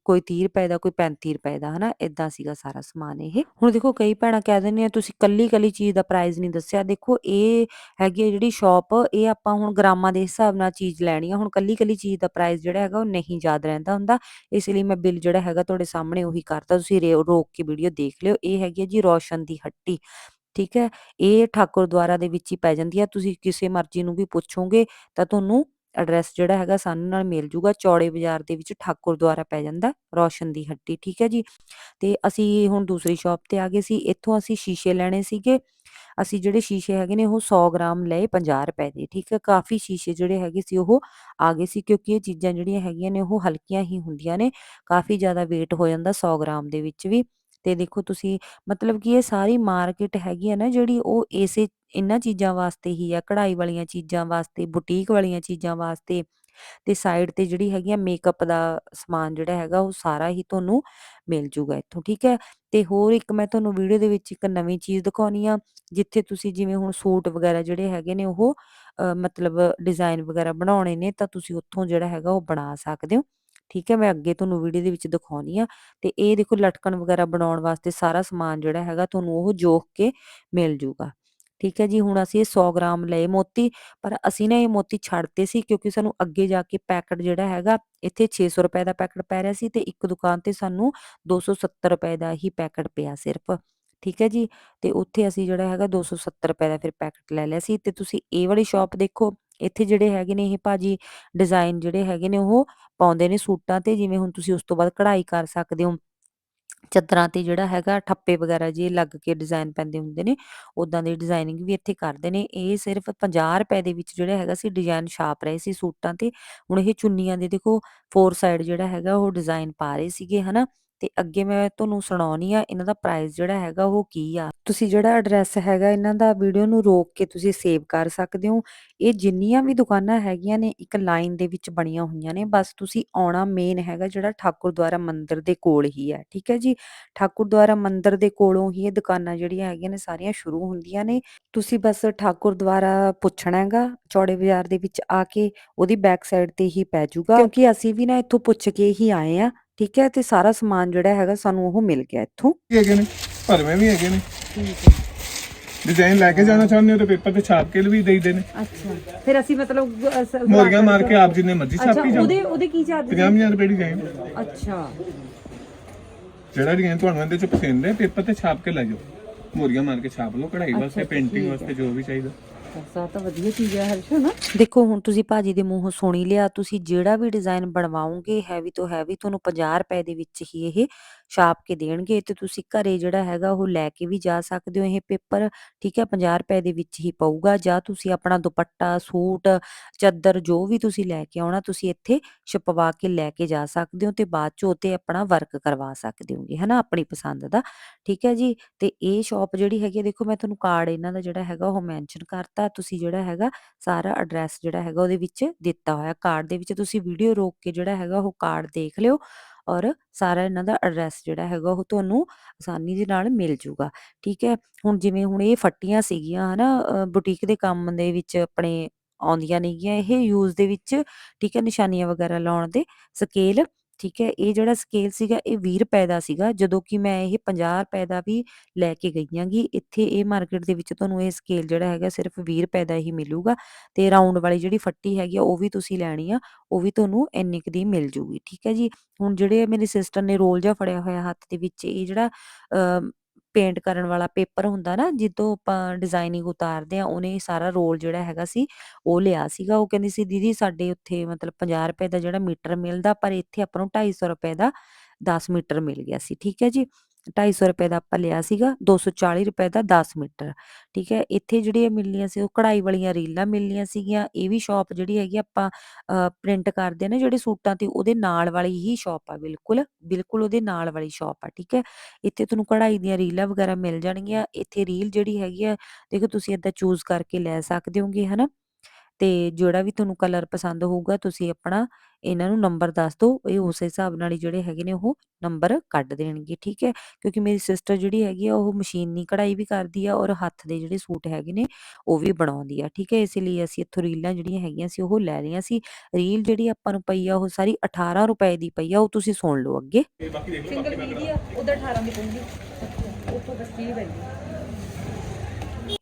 ਕੋਈ 30 ਰੁਪਏ ਦਾ ਕੋਈ 35 ਰੁਪਏ ਦਾ ਹਨਾ ਇਦਾਂ ਸੀਗਾ ਸਾਰਾ ਸਮਾਨ ਇਹ। ਹੁਣ ਦੇਖੋ ਕਈ ਭੈਣਾਂ ਕਹਿ ਦਿੰਦੀਆਂ ਤੁਸੀਂ ਕੱਲੀ ਕੱਲੀ ਚੀਜ਼ ਦਾ ਪ੍ਰਾਈਸ ਨਹੀਂ ਦੱਸਿਆ। ਦੇਖੋ ਇਹ ਹੈਗੀ ਆ ਜਿਹੜੀ ਸ਼ਾਪ ਇਹ ਆਪਾਂ ਹੁਣ ਗ੍ਰਾਮਾਂ ਦੇ ਹਿਸਾਬ ਨਾਲ ਚੀਜ਼ ਲੈਣੀ ਆ। ਹੁਣ ਕੱਲੀ ਕੱਲੀ ਚੀਜ਼ ਦਾ ਪ੍ਰਾਈਸ ਜਿਹੜਾ ਹੈਗਾ ਉਹ ਨਹੀਂ ਯਾਦ ਰਹਿੰਦਾ ਹੁੰਦਾ। ਇਸ ਲਈ ਮੈਂ ਬਿੱਲ ਜਿਹੜਾ ਹੈਗਾ ਤੁਹਾਡੇ ਸਾਹਮਣੇ ਉਹੀ ਕਰਤਾ। ਤੁਸੀਂ ਰੇ- ਰੋਕ ਕੇ ਵੀਡੀਓ ਦੇਖ ਲਿਓ। ਇਹ ਹੈਗੀ ਆ ਜੀ ਰੋਸ਼ਨ ਦੀ ਹੱਟੀ। ਠੀਕ ਹੈ, ਇਹ ਠਾਕੁਰ ਦੁਆਰਾ ਦੇ ਵਿੱਚ ਹੀ ਪੈ ਜਾਂਦੀ ਆ ਤੁਸੀਂ ਕਿਸੇ ਮਰਜ਼ੀ ਨੂੰ ਵੀ ਪੁੱਛੋਗੇ ਤਾਂ ਤੁਹਾਨੂੰ ਐਡਰੈਸ ਜਿਹੜਾ ਹੈਗਾ ਆਸਾਨੀ ਨਾਲ ਮਿਲ ਜੂਗਾ। ਚੌੜੇ ਬਾਜ਼ਾਰ ਦੇ ਵਿੱਚ ਠਾਕੁਰ ਦੁਆਰਾ ਪੈ ਜਾਂਦਾ ਰੋਸ਼ਨ ਦੀ ਹੱਟੀ, ਠੀਕ ਹੈ ਜੀ। ਤੇ ਅਸੀਂ ਹੁਣ ਦੂਸਰੀ ਸ਼ਾਪ ਤੇ ਆ ਗਏ ਸੀ। ਇੱਥੋਂ ਅਸੀਂ ਸ਼ੀਸ਼ੇ ਲੈਣੇ ਸੀਗੇ। ਅਸੀਂ ਜਿਹੜੇ ਸ਼ੀਸ਼ੇ ਹੈਗੇ ਨੇ ਉਹ 100 ਗ੍ਰਾਮ ਲਏ 50 ਰੁਪਏ ਦੇ, ਠੀਕ ਹੈ। ਕਾਫੀ ਸ਼ੀਸ਼ੇ ਜਿਹੜੇ ਹੈਗੇ ਸੀ ਉਹ ਆ ਗਏ ਸੀ ਕਿਉਂਕਿ ਇਹ ਚੀਜ਼ਾਂ ਜਿਹੜੀਆਂ ਹੈਗੀਆਂ ਨੇ ਉਹ ਹਲਕੀਆਂ ਹੀ ਹੁੰਦੀਆਂ ਨੇ। ਕਾਫੀ ਜ਼ਿਆਦਾ weight ਹੋ ਜਾਂਦਾ 100 ਗ੍ਰਾਮ ਦੇ ਵਿੱਚ ਵੀ। ਤੇ ਦੇਖੋ ਤੁਸੀਂ ਮਤਲਬ ਕਿ ਇਹ ਸਾਰੀ ਮਾਰਕੀਟ ਹੈਗੀ ਆ ਨਾ ਜਿਹੜੀ ਉਹ ਇਸੇ ਇਹਨਾਂ ਚੀਜ਼ਾਂ ਵਾਸਤੇ ਹੀ ਆ ਕਢਾਈ ਵਾਲੀਆਂ ਚੀਜ਼ਾਂ ਵਾਸਤੇ ਬੁਟੀਕ ਵਾਲੀਆਂ ਚੀਜ਼ਾਂ ਵਾਸਤੇ ਤੇ ਸਾਈਡ ਤੇ ਜਿਹੜੀ ਹੈਗੀ ਆ ਮੇਕਅਪ ਦਾ ਸਮਾਨ ਜਿਹੜਾ ਹੈਗਾ ਉਹ ਸਾਰਾ ਹੀ ਤੁਹਾਨੂੰ ਮਿਲ ਜੂਗਾ ਇੱਥੋਂ ਠੀਕ ਹੈ? ਤੇ ਹੋਰ ਇੱਕ ਮੈਂ ਤੁਹਾਨੂੰ ਵੀਡੀਓ ਦੇ ਵਿੱਚ ਇੱਕ ਨਵੀਂ ਚੀਜ਼ ਦਿਖਾਉਣੀ ਆ ਜਿੱਥੇ ਤੁਸੀਂ ਜਿਵੇਂ ਹੁਣ ਸੂਟ ਵਗੈਰਾ ਜਿਹੜੇ ਹੈਗੇ ਨੇ ਉਹ ਅ, ਮਤਲਬ ਡਿਜ਼ਾਈਨ ਵਗੈਰਾ ਬਣਾਉਣੇ ਨੇ ਤਾਂ ਤੁਸੀਂ ਉੱਥੋਂ ਜਿਹੜਾ ਹੈਗਾ ਉਹ ਬਣਾ ਸਕਦੇ ਹੋ। ਠੀਕ ਹੈ, ਮੈਂ ਅੱਗੇ ਤੁਹਾਨੂੰ ਵੀਡੀਓ ਦੇ ਵਿੱਚ ਦਿਖਾਉਣੀ ਆ। ਤੇ ਇਹ ਦੇਖੋ ਲਟਕਣ ਵਗੈਰਾ ਬਣਾਉਣ ਵਾਸਤੇ ਸਾਰਾ ਸਮਾਨ ਜਿਹੜਾ ਹੈਗਾ ਤੁਹਾਨੂੰ ਉਹ ਜੋਖ ਕੇ ਮਿਲ ਜੂਗਾ। ਠੀਕ ਹੈ ਜੀ, ਹੁਣ ਅਸੀਂ 100 ਗ੍ਰਾਮ ਲਏ ਮੋਤੀ, ਪਰ ਅਸੀਂ ਨਾ ਇਹ ਮੋਤੀ ਛੱਡਤੇ ਸੀ ਕਿਉਂਕਿ ਸਾਨੂੰ ਅੱਗੇ ਜਾ ਕੇ ਪੈਕਟ ਜਿਹੜਾ ਹੈਗਾ ਇੱਥੇ 600 ਰੁਪਏ ਦਾ ਪੈਕਟ ਪੈ ਰਿਹਾ ਸੀ ਤੇ ਇੱਕ ਦੁਕਾਨ ਤੇ ਸਾਨੂੰ 270 ਰੁਪਏ ਦਾ ਹੀ ਪੈਕਟ ਪਿਆ ਸਿਰਫ। ਠੀਕ ਹੈ ਜੀ, ਤੇ ਉੱਥੇ ਅਸੀਂ ਜਿਹੜਾ ਹੈਗਾ 270 ਰੁਪਏ ਦਾ ਫਿਰ ਪੈਕਟ ਲੈ ਲਿਆ ਸੀ। ਤੇ ਤੁਸੀਂ ਇਹ ਵਾਲੀ ਸ਼ਾਪ ਦੇਖੋ ਇੱਥੇ ਜਿਹੜੇ ਹੈਗੇ ਨੇ ਇਹ ਭਾਜੀ ਡਿਜ਼ਾਈਨ ਜਿਹੜੇ ਹੈਗੇ ਨੇ ਉਹ ਪਾਉਂਦੇ ਨੇ ਸੂਟਾਂ ਤੇ, ਜਿਵੇਂ ਹੁਣ ਤੁਸੀਂ ਉਸ ਤੋਂ ਬਾਅਦ ਕਢਾਈ ਕਰ ਸਕਦੇ ਹੋ। ਚਾਦਰਾਂ ਤੇ ਜਿਹੜਾ ਹੈਗਾ ਠੱਪੇ ਵਗੈਰਾ ਜੇ ਲੱਗ ਕੇ ਡਿਜ਼ਾਈਨ ਪੈਂਦੇ ਹੁੰਦੇ ਨੇ ਉਦਾਂ ਦੀ ਡਿਜ਼ਾਈਨਿੰਗ ਵੀ ਇੱਥੇ ਕਰਦੇ ਨੇ। ਇਹ ਸਿਰਫ 50 ਰੁਪਏ ਦੇ ਵਿੱਚ ਜਿਹੜਾ ਹੈਗਾ ਸੀ ਡਿਜ਼ਾਈਨ ਛਾਪ ਰਹੇ ਸੀ ਸੂਟਾਂ ਤੇ। ਹੁਣ ਇਹ ਚੁੰਨੀਆਂ ਦੇ ਦੇਖੋ ਫੋਰ ਸਾਈਡ ਜਿਹੜਾ ਹੈਗਾ ਉਹ ਡਿਜ਼ਾਈਨ ਪਾ ਰਹੇ ਸੀਗੇ, ਹਨਾ? ਤੇ ਅੱਗੇ ਮੈਂ ਤੁਹਾਨੂੰ ਸੁਣਾਉਣੀ ਆ ਇਹਨਾਂ ਦਾ ਪ੍ਰਾਈਸ ਜਿਹੜਾ ਹੈਗਾ ਉਹ ਕੀ ਆ? ਤੁਸੀਂ ਜਿਹੜਾ ਐਡਰੈਸ ਹੈਗਾ ਇਹਨਾਂ ਦਾ ਵੀਡੀਓ ਨੂੰ ਰੋਕ ਕੇ ਤੁਸੀਂ ਸੇਵ ਕਰ ਸਕਦੇ ਹੋ। ਇਹ ਜਿੰਨੀਆਂ ਵੀ ਦੁਕਾਨਾਂ ਹੈਗੀਆਂ ਨੇ ਇੱਕ ਲਾਈਨ ਦੇ ਵਿੱਚ ਬਣੀਆਂ ਹੋਈਆਂ ਨੇ। ਬਸ ਤੁਸੀਂ ਆਉਣਾ ਮੇਨ ਹੈਗਾ ਜਿਹੜਾ ਠਾਕੁਰ ਦੁਆਰਾ ਮੰਦਿਰ ਦੇ ਕੋਲ ਹੀ ਹੈ ਠੀਕ ਹੈ ਜੀ? ਠਾਕੁਰ ਦੁਆਰਾ ਮੰਦਿਰ ਦੇ ਕੋਲੋਂ ਹੀ ਇਹ ਦੁਕਾਨਾਂ ਜਿਹੜੀਆਂ ਹੈਗੀਆਂ ਨੇ ਸਾਰੀਆਂ ਸ਼ੁਰੂ ਹੁੰਦੀਆਂ ਨੇ। ਤੁਸੀਂ ਬਸ ਠਾਕੁਰ ਦੁਆਰਾ ਪੁੱਛਣਾ ਹੈਗਾ ਚੌੜੇ ਬਾਜ਼ਾਰ ਦੇ ਵਿੱਚ ਆ ਕੇ ਉਹਦੀ ਬੈਕ ਸਾਈਡ ਤੇ ਹੀ ਪੈ ਜਾਊਗਾ ਕਿਉਂਕਿ ਅਸੀਂ ਵੀ ਨਾ ਇੱਥੋਂ ਪੁੱਛ ਕੇ ਹੀ ਆਏ ਆ। ਠੀਕ ਹੈ ਤੇ ਸਾਰਾ ਸਮਾਨ ਜਿਹੜਾ ਹੈਗਾ ਸਾਨੂੰ ਉਹ ਮਿਲ ਗਿਆ ਇੱਥੋਂ। ਵੀ ਹੈਗੇ ਨੇ ਭਰਵੇਂ ਵੀ ਹੈਗੇ ਨੇ। ਡਿਜ਼ਾਈਨ ਲੈ ਕੇ ਜਾਣਾ ਚਾਹੁੰਦੇ ਹੋ ਤੇ ਪੇਪਰ ਤੇ ਛਾਪ ਕੇ ਵੀ ਦੇਈਦੇ ਨੇ। ਅੱਛਾ। ਫਿਰ ਅਸੀਂ ਮਤਲਬ ਅ, ਸ- ਮੋਰੀਆਂ ਮਾਰ ਕੇ ਆਪ ਜਿੰਨੇ ਮਰਜ਼ੀ ਅੱਛਾ ਛਾਪੀ ਜਾਓ। ਉਹਦੇ ਉਹਦੇ ਕੀ ਚਾਰਜ 50000 ਰੁਪਏ ਡਿਜ਼ਾਈਨ ਅੱਛਾ। ਜਿਹੜਾ ਡਿਜ਼ਾਈਨ ਤੁਹਾਨੂੰ ਇਹਦੇ ਚ ਪਸੰਦ ਹੈ ਪੇਪਰ ਤੇ ਛਾਪ ਕੇ ਲੈ ਜਾਓ। ਮੋਰੀਆਂ ਮਾਰ ਕੇ ਛਾਪ ਲਓ ਕਢਾਈ ਵਾਸਤੇ ਪੇਂਟਿੰਗ ਵਾਸਤੇ ਜੋ ਵੀ ਚਾਹੀਦਾ। ਸਾ ਤਾਂ ਵਧੀਆ ਚੀਜ਼ ਹੈ ਹਰਸ਼ ਨਾ ਦੇਖੋ, ਹੁਣ ਤੁਸੀਂ ਭਾਜੀ ਦੇ ਮੂੰਹੋਂ ਸੁਣੀ ਲਿਆ, ਤੁਸੀਂ ਜਿਹੜਾ ਵੀ ਡਿਜ਼ਾਈਨ ਬਣਵਾਓਗੇ ਹੈਵੀ ਤੋਂ ਹੈਵੀ ਤੁਹਾਨੂੰ 50 ਰੁਪਏ ਦੇ ਵਿੱਚ ਹੀ ਇਹ ਛਾਪ ਕੇ ਦੇਣਗੇ ਤੇ ਤੁਸੀਂ ਘਰੇ ਜਿਹੜਾ ਹੈਗਾ ਉਹ ਲੈ ਕੇ ਵੀ ਜਾ ਸਕਦੇ ਹੋ। ਇਹ ਪੇਪਰ ਠੀਕ ਹੈ 50 ਰੁਪਏ ਦੇ ਵਿੱਚ ਹੀ ਪਊਗਾ ਜਾਂ ਤੁਸੀਂ ਆਪਣਾ ਦੁਪੱਟਾ ਸੂਟ ਚਾਦਰ ਜੋ ਵੀ ਤੁਸੀਂ ਲੈ ਕੇ ਆਉਣਾ ਤੁਸੀਂ ਇੱਥੇ ਛਪਵਾ ਕੇ ਲੈ ਕੇ ਜਾ ਸਕਦੇ ਹੋ ਤੇ ਬਾਅਦ ਚ ਉਤੇ ਆਪਣਾ ਵਰਕ ਕਰਵਾ ਸਕਦੇ ਹੋਗੇ ਹਨਾ ਆਪਣੀ ਪਸੰਦ ਦਾ। ਠੀਕ ਹੈ ਜੀ? ਤੇ ਇਹ ਸ਼ਾਪ ਜਿਹੜੀ ਹੈਗੀ ਆ, ਦੇਖੋ ਮੈਂ ਤੁਹਾਨੂੰ ਕਾਰਡ ਇਹਨਾਂ ਦਾ ਜਿਹੜਾ ਹੈਗਾ ਉਹ ਮੈਂਸ਼ਨ ਕਰਤਾ ਤੁਸੀਂ ਜਿਹੜਾ ਹੈਗਾ ਸਾਰਾ ਐਡਰੈਸ ਜਿਹੜਾ ਹੈਗਾ ਉਹਦੇ ਵਿੱਚ ਦਿੱਤਾ ਹੋਇਆ। ਕਾਰਡ ਦੇ ਵਿੱਚ ਤੁਸੀਂ ਵੀਡੀਓ ਰੋਕ ਕੇ ਜਿਹੜਾ ਹੈਗਾ ਉਹ ਕਾਰਡ ਦੇਖ ਲਿਓ। ਔਰ ਸਾਰਾ ਇਹਨਾਂ ਦਾ ਐਡਰੈਸ ਜਿਹੜਾ ਹੈਗਾ ਉਹ ਤੁਹਾਨੂੰ ਆਸਾਨੀ ਦੇ ਨਾਲ ਮਿਲ ਜੂਗਾ। ਠੀਕ ਹੈ? ਹੁਣ ਜਿਵੇਂ ਹੁਣ ਇਹ ਫੱਟੀਆਂ ਸੀਗੀਆਂ, ਹਨਾ ਬੁਟੀਕ ਦੇ ਕੰਮ ਦੇ ਵਿੱਚ ਆਪਣੇ ਆਉਂਦੀਆਂ ਨੇਗੀਆਂ ਇਹ ਯੂਜ਼ ਦੇ ਵਿੱਚ, ਠੀਕ ਹੈ, ਨਿਸ਼ਾਨੀਆਂ ਵਗੈਰਾ ਲਾਉਣ ਦੇ ਸਕੇਲ ਠੀਕ ਹੈ, ਇਹ ਜਿਹੜਾ ਸਕੇਲ ਸੀਗਾ, ਇਹ 20 ਰੁਪਏ ਦਾ ਸੀਗਾ, ਜਦੋਂ ਕਿ ਮੈਂ ਇਹ 50 ਰੁਪਏ ਦਾ ਵੀ ਲੈ ਕੇ ਗਈ ਆਂਗੀ ਇੱਥੇ ਇਹ ਮਾਰਕੀਟ ਦੇ ਵਿੱਚ ਤੁਹਾਨੂੰ ਇਹ ਸਕੇਲ ਜਿਹੜਾ ਹੈਗਾ ਸਿਰਫ 20 ਰੁਪਏ ਦਾ ਹੀ ਮਿਲੂਗਾ ਤੇ ਰਾਉਂਡ ਵਾਲੀ ਜਿਹੜੀ ਫੱਟੀ ਹੈਗੀ ਆ, ਉਹ ਵੀ ਤੁਸੀਂ ਲੈਣੀ ਆ, ਉਹ ਵੀ ਤੁਹਾਨੂੰ ਇੰਨੇ ਕੁ ਦੀ ਮਿਲ ਜੂਗੀ, ਠੀਕ ਹੈ ਜੀ। ਹੁਣ ਜਿਹੜੇ ਮੇਰੇ ਸਿਸਟਰ ਨੇ ਰੋਲ ਜਿਹਾ ਫੜਿਆ ਹੋਇਆ ਹੱਥ ਦੇ ਵਿੱਚ, ਇਹ ਜਿਹੜਾ ਪੇਂਟ ਕਰਨ ਵਾਲਾ ਪੇਪਰ ਹੁੰਦਾ ਨਾ, ਜਿੱਦੋਂ ਆਪਾਂ ਡਿਜ਼ਾਈਨਿੰਗ ਉਤਾਰਦੇ ਆ ਉਹਨੇ ਸਾਰਾ ਰੋਲ ਜਿਹੜਾ ਹੈਗਾ ਸੀ, ਉਹ ਲਿਆ ਸੀਗਾ। ਉਹ ਕਹਿੰਦੀ ਸੀ, ਦੀਦੀ, ਸਾਡੇ ਉੱਥੇ ਮਤਲਬ 50 ਰੁਪਏ ਦਾ ਜਿਹੜਾ ਮੀਟਰ ਮਿਲਦਾ, ਪਰ ਇੱਥੇ ਆਪਾਂ ਨੂੰ 250 ਰੁਪਏ ਦਾ 10 ਮੀਟਰ ਮਿਲ ਗਿਆ ਸੀ। ਠੀਕ ਹੈ ਜੀ? 250 ਰੁਪਏ ਦਾ ਆਪਾਂ ਲਿਆ ਸੀਗਾ 240 ਰੁਪਏ ਦਾ 10 ਮੀਟਰ। ਠੀਕ ਹੈ, ਇੱਥੇ ਜਿਹੜੀਆਂ ਮਿਲਣੀਆਂ ਸੀ, ਉਹ ਕਢਾਈ ਵਾਲੀਆਂ ਰੀਲਾਂ ਮਿਲਣੀਆਂ ਸੀਗੀਆਂ, ਇਹ ਵੀ ਸ਼ਾਪ ਜਿਹੜੀ ਹੈਗੀ ਆਪਾਂ ਪ੍ਰਿੰਟ ਕਰਦੇ ਆ ਨਾ ਜਿਹੜੇ ਸੂਟਾਂ ਤੇ, ਉਹਦੇ ਨਾਲ ਵਾਲੀ ਹੀ ਸ਼ਾਪ ਆ, ਬਿਲਕੁਲ ਬਿਲਕੁਲ ਉਹਦੇ ਨਾਲ ਵਾਲੀ ਸ਼ਾਪ ਆ, ਠੀਕ ਹੈ। ਇੱਥੇ ਤੁਹਾਨੂੰ ਕਢਾਈ ਦੀਆਂ ਰੀਲਾਂ ਵਗੈਰਾ ਮਿਲ ਜਾਣਗੀਆਂ, ਇੱਥੇ ਰੀਲ ਜਿਹੜੀ ਹੈਗੀ ਆ, ਦੇਖੋ ਤੁਸੀਂ ਏਦਾਂ ਚੂਜ਼ ਕਰਕੇ ਲੈ ਸਕਦੇ ਹੋਗੇ, ਹਨਾ? ਤੇ ਜਿਹੜਾ ਵੀ ਤੁਹਾਨੂੰ ਕਲਰ ਪਸੰਦ ਹੋਊਗਾ ਤੁਸੀਂ ਆਪਣਾ ਇਹਨਾਂ ਨੂੰ ਨੰਬਰ ਦੱਸ ਦਿਓ ਇਹ ਉਸ ਹਿਸਾਬ ਨਾਲ ਹੀ ਜਿਹੜੇ ਹੈਗੇ ਨੇ ਉਹ ਨੰਬਰ ਕੱਢ ਦੇਣਗੇ ਠੀਕ ਹੈ? ਕਿਉਂਕਿ ਮੇਰੀ ਸਿਸਟਰ ਜਿਹੜੀ ਹੈਗੀ ਆ ਉਹ ਮਸ਼ੀਨੀ ਕਢਾਈ ਵੀ ਕਰਦੀ ਆ ਔਰ ਹੱਥ ਦੇ ਜਿਹੜੇ ਸੂਟ ਹੈਗੇ ਨੇ ਉਹ ਵੀ ਬਣਾਉਂਦੀ ਆ ਠੀਕ ਹੈ? ਇਸ ਲਈ ਅਸੀਂ ਇੱਥੋਂ ਰੀਲਾਂ ਜਿਹੜੀਆਂ ਹੈਗੀਆਂ ਸੀ ਉਹ ਲੈ ਲਈਆਂ ਸੀ। ਰੀਲ ਜਿਹੜੀ ਆਪਾਂ ਨੂੰ ਪਈ ਆ ਉਹ ਸਾਰੀ 18 ਰੁਪਏ ਦੀ ਪਈ ਆ ਉਹ ਤੁਸੀਂ ਸੁਣ ਲਓ ਅੱਗੇ। ਸਿੰਗਲ ਪੀਸ ਆ ਉਧਰ 18 ਦੀ ਪਊਗੀ। ਉੱਥੋਂ ਤੱਕ 30 ਪੈਂਦੀ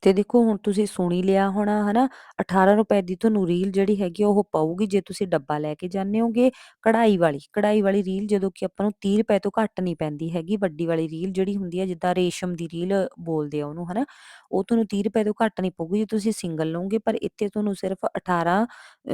ਤੇ ਦੇਖੋ ਹੁਣ ਤੁਸੀਂ ਸੁਣ ਹੀ ਲਿਆ ਹੋਣਾ ਹਨਾ 18 ਰੁਪਏ ਦੀ ਤੁਹਾਨੂੰ ਰੀਲ ਜਿਹੜੀ ਹੈਗੀ ਆ ਉਹ ਪਾਊਗੀ ਜੇ ਤੁਸੀਂ ਡੱਬਾ ਲੈ ਕੇ ਜਾਂਦੇ ਹੋਗੇ। ਕਢਾਈ ਵਾਲੀ ਕਢਾਈ ਵਾਲੀ ਰੀਲ ਜਦੋਂ ਕਿ ਆਪਾਂ ਨੂੰ 30 ਰੁਪਏ ਤੋਂ ਘੱਟ ਨਹੀਂ ਪੈਂਦੀ ਹੈਗੀ ਵੱਡੀ ਵਾਲੀ ਰੀਲ ਜਿਹੜੀ ਹੁੰਦੀ ਹੈ ਜਿੱਦਾਂ ਰੇਸ਼ਮ ਦੀ ਰੀਲ ਬੋਲਦੇ ਆ ਉਹਨੂੰ ਹਨਾ ਉਹ ਤੁਹਾਨੂੰ 30 ਰੁਪਏ ਤੋਂ ਘੱਟ ਨਹੀਂ ਪਊਗੀ ਜੇ ਤੁਸੀਂ ਸਿੰਗਲ ਲਓਗੇ ਪਰ ਇੱਥੇ ਤੁਹਾਨੂੰ ਸਿਰਫ 18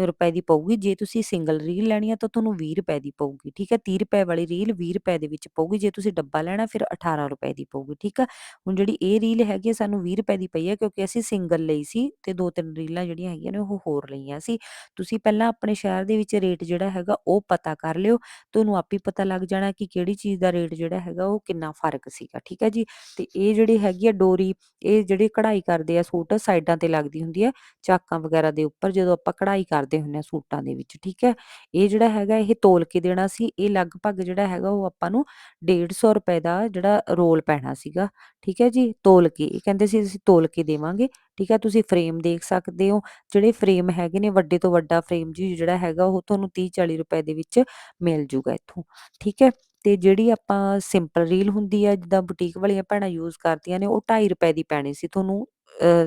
ਰੁਪਏ ਦੀ ਪਊਗੀ। ਜੇ ਤੁਸੀਂ ਸਿੰਗਲ ਰੀਲ ਲੈਣੀ ਆ ਤਾਂ ਤੁਹਾਨੂੰ 20 ਰੁਪਏ ਦੀ ਪਊਗੀ ਠੀਕ ਹੈ? 30 ਰੁਪਏ ਵਾਲੀ ਰੀਲ 20 ਰੁਪਏ ਦੇ ਵਿੱਚ ਪਊਗੀ ਜੇ ਤੁਸੀਂ ਡੱਬਾ ਲੈਣਾ ਫਿਰ 18 ਰੁਪਏ ਦੀ ਪਊਗੀ ਠੀਕ ਆ? ਹੁਣ ਜਿਹੜੀ ਇਹ ਰੀਲ ਹੈਗੀ ਆ, ਸਾਨੂੰ 20 ਰੁਪਏ ਦੀ ਪਈ ਹੈ ਕਿਉਂਕਿ ਅਸੀਂ ਸਿੰਗਲ ਲਈ ਸੀ ਤੇ ਦੋ ਤਿੰਨ ਰੀਲਾਂ ਜਿਹੜੀਆਂ ਹੈਗੀਆਂ ਨੇ ਉਹ ਹੋਰ ਲਈਆਂ ਸੀ। ਤੁਸੀਂ ਪਹਿਲਾਂ ਆਪਣੇ ਸ਼ਹਿਰ ਦੇ ਵਿੱਚ ਰੇਟ ਜਿਹੜਾ ਹੈਗਾ ਉਹ ਪਤਾ ਕਰ ਲਿਓ। ਤੁਹਾਨੂੰ ਆਪੇ ਪਤਾ ਲੱਗ ਜਾਣਾ ਕਿ ਕਿਹੜੀ ਚੀਜ਼ ਦਾ ਰੇਟ ਜਿਹੜਾ ਹੈਗਾ ਉਹ ਕਿੰਨਾ ਫ਼ਰਕ ਸੀਗਾ, ਠੀਕ ਹੈ ਜੀ? ਤੇ ਇਹ ਜਿਹੜੀ ਹੈਗੀ ਆ ਡੋਰੀ, ਇਹ ਜਿਹੜੀ ਕਢਾਈ ਕਰਦੇ ਆ ਸੂਟ ਸਾਈਡਾਂ ਤੇ ਲੱਗਦੀ ਹੁੰਦੀ ਹੈ, ਚਾਕਾਂ ਵਗੈਰਾ ਦੇ ਉੱਪਰ ਜਦੋਂ ਆਪਾਂ ਕਢਾਈ ਕਰਦੇ ਹੁੰਦੇ ਆ ਸੂਟਾਂ ਦੇ ਵਿੱਚ, ਠੀਕ ਹੈ? ਇਹ ਜਿਹੜਾ ਹੈਗਾ ਇਹ ਤੋਲ ਕੇ ਦੇਣਾ ਸੀ, ਇਹ ਲਗਭਗ ਜਿਹੜਾ ਹੈਗਾ ਉਹ ਆਪਾਂ ਨੂੰ 150 ਰੁਪਏ ਦਾ ਜਿਹੜਾ ਰੋਲ ਪੈਣਾ ਸੀਗਾ, ਠੀਕ ਹੈ ਜੀ? ਤੋਲ ਕੇ, ਇਹ ਕਹਿੰਦੇ ਸੀ ਅਸੀਂ ਤੋਲ ਕੇ ਦੇਵਾਂਗੇ, ਠੀਕ ਹੈ? ਤੁਸੀਂ ਫਰੇਮ ਦੇਖ ਸਕਦੇ ਹੋ, ਜਿਹੜੇ ਫਰੇਮ ਹੈਗੇ ਨੇ, ਵੱਡੇ ਤੋਂ ਵੱਡਾ ਫਰੇਮ ਜੀ, ਜਿਹੜਾ ਹੈਗਾ, ਉਹ ਤੁਹਾਨੂੰ 30 40 ਰੁਪਏ ਦੇ ਵਿੱਚ ਮਿਲ ਜੂਗਾ ਇੱਥੋਂ, ਠੀਕ ਹੈ? ਤੇ ਜਿਹੜੀ ਆਪਾਂ ਸਿੰਪਲ ਰੀਲ ਹੁੰਦੀ ਹੈ, ਜਿੱਦਾਂ ਬੁਟੀਕ ਵਾਲੀਆਂ ਭੈਣਾਂ ਯੂਜ਼ ਕਰਦੀਆਂ ਨੇ, ਉਹ 2.5 ਰੁਪਏ ਦੀ ਪੈਣੀ ਸੀ, ਤੁਹਾਨੂੰ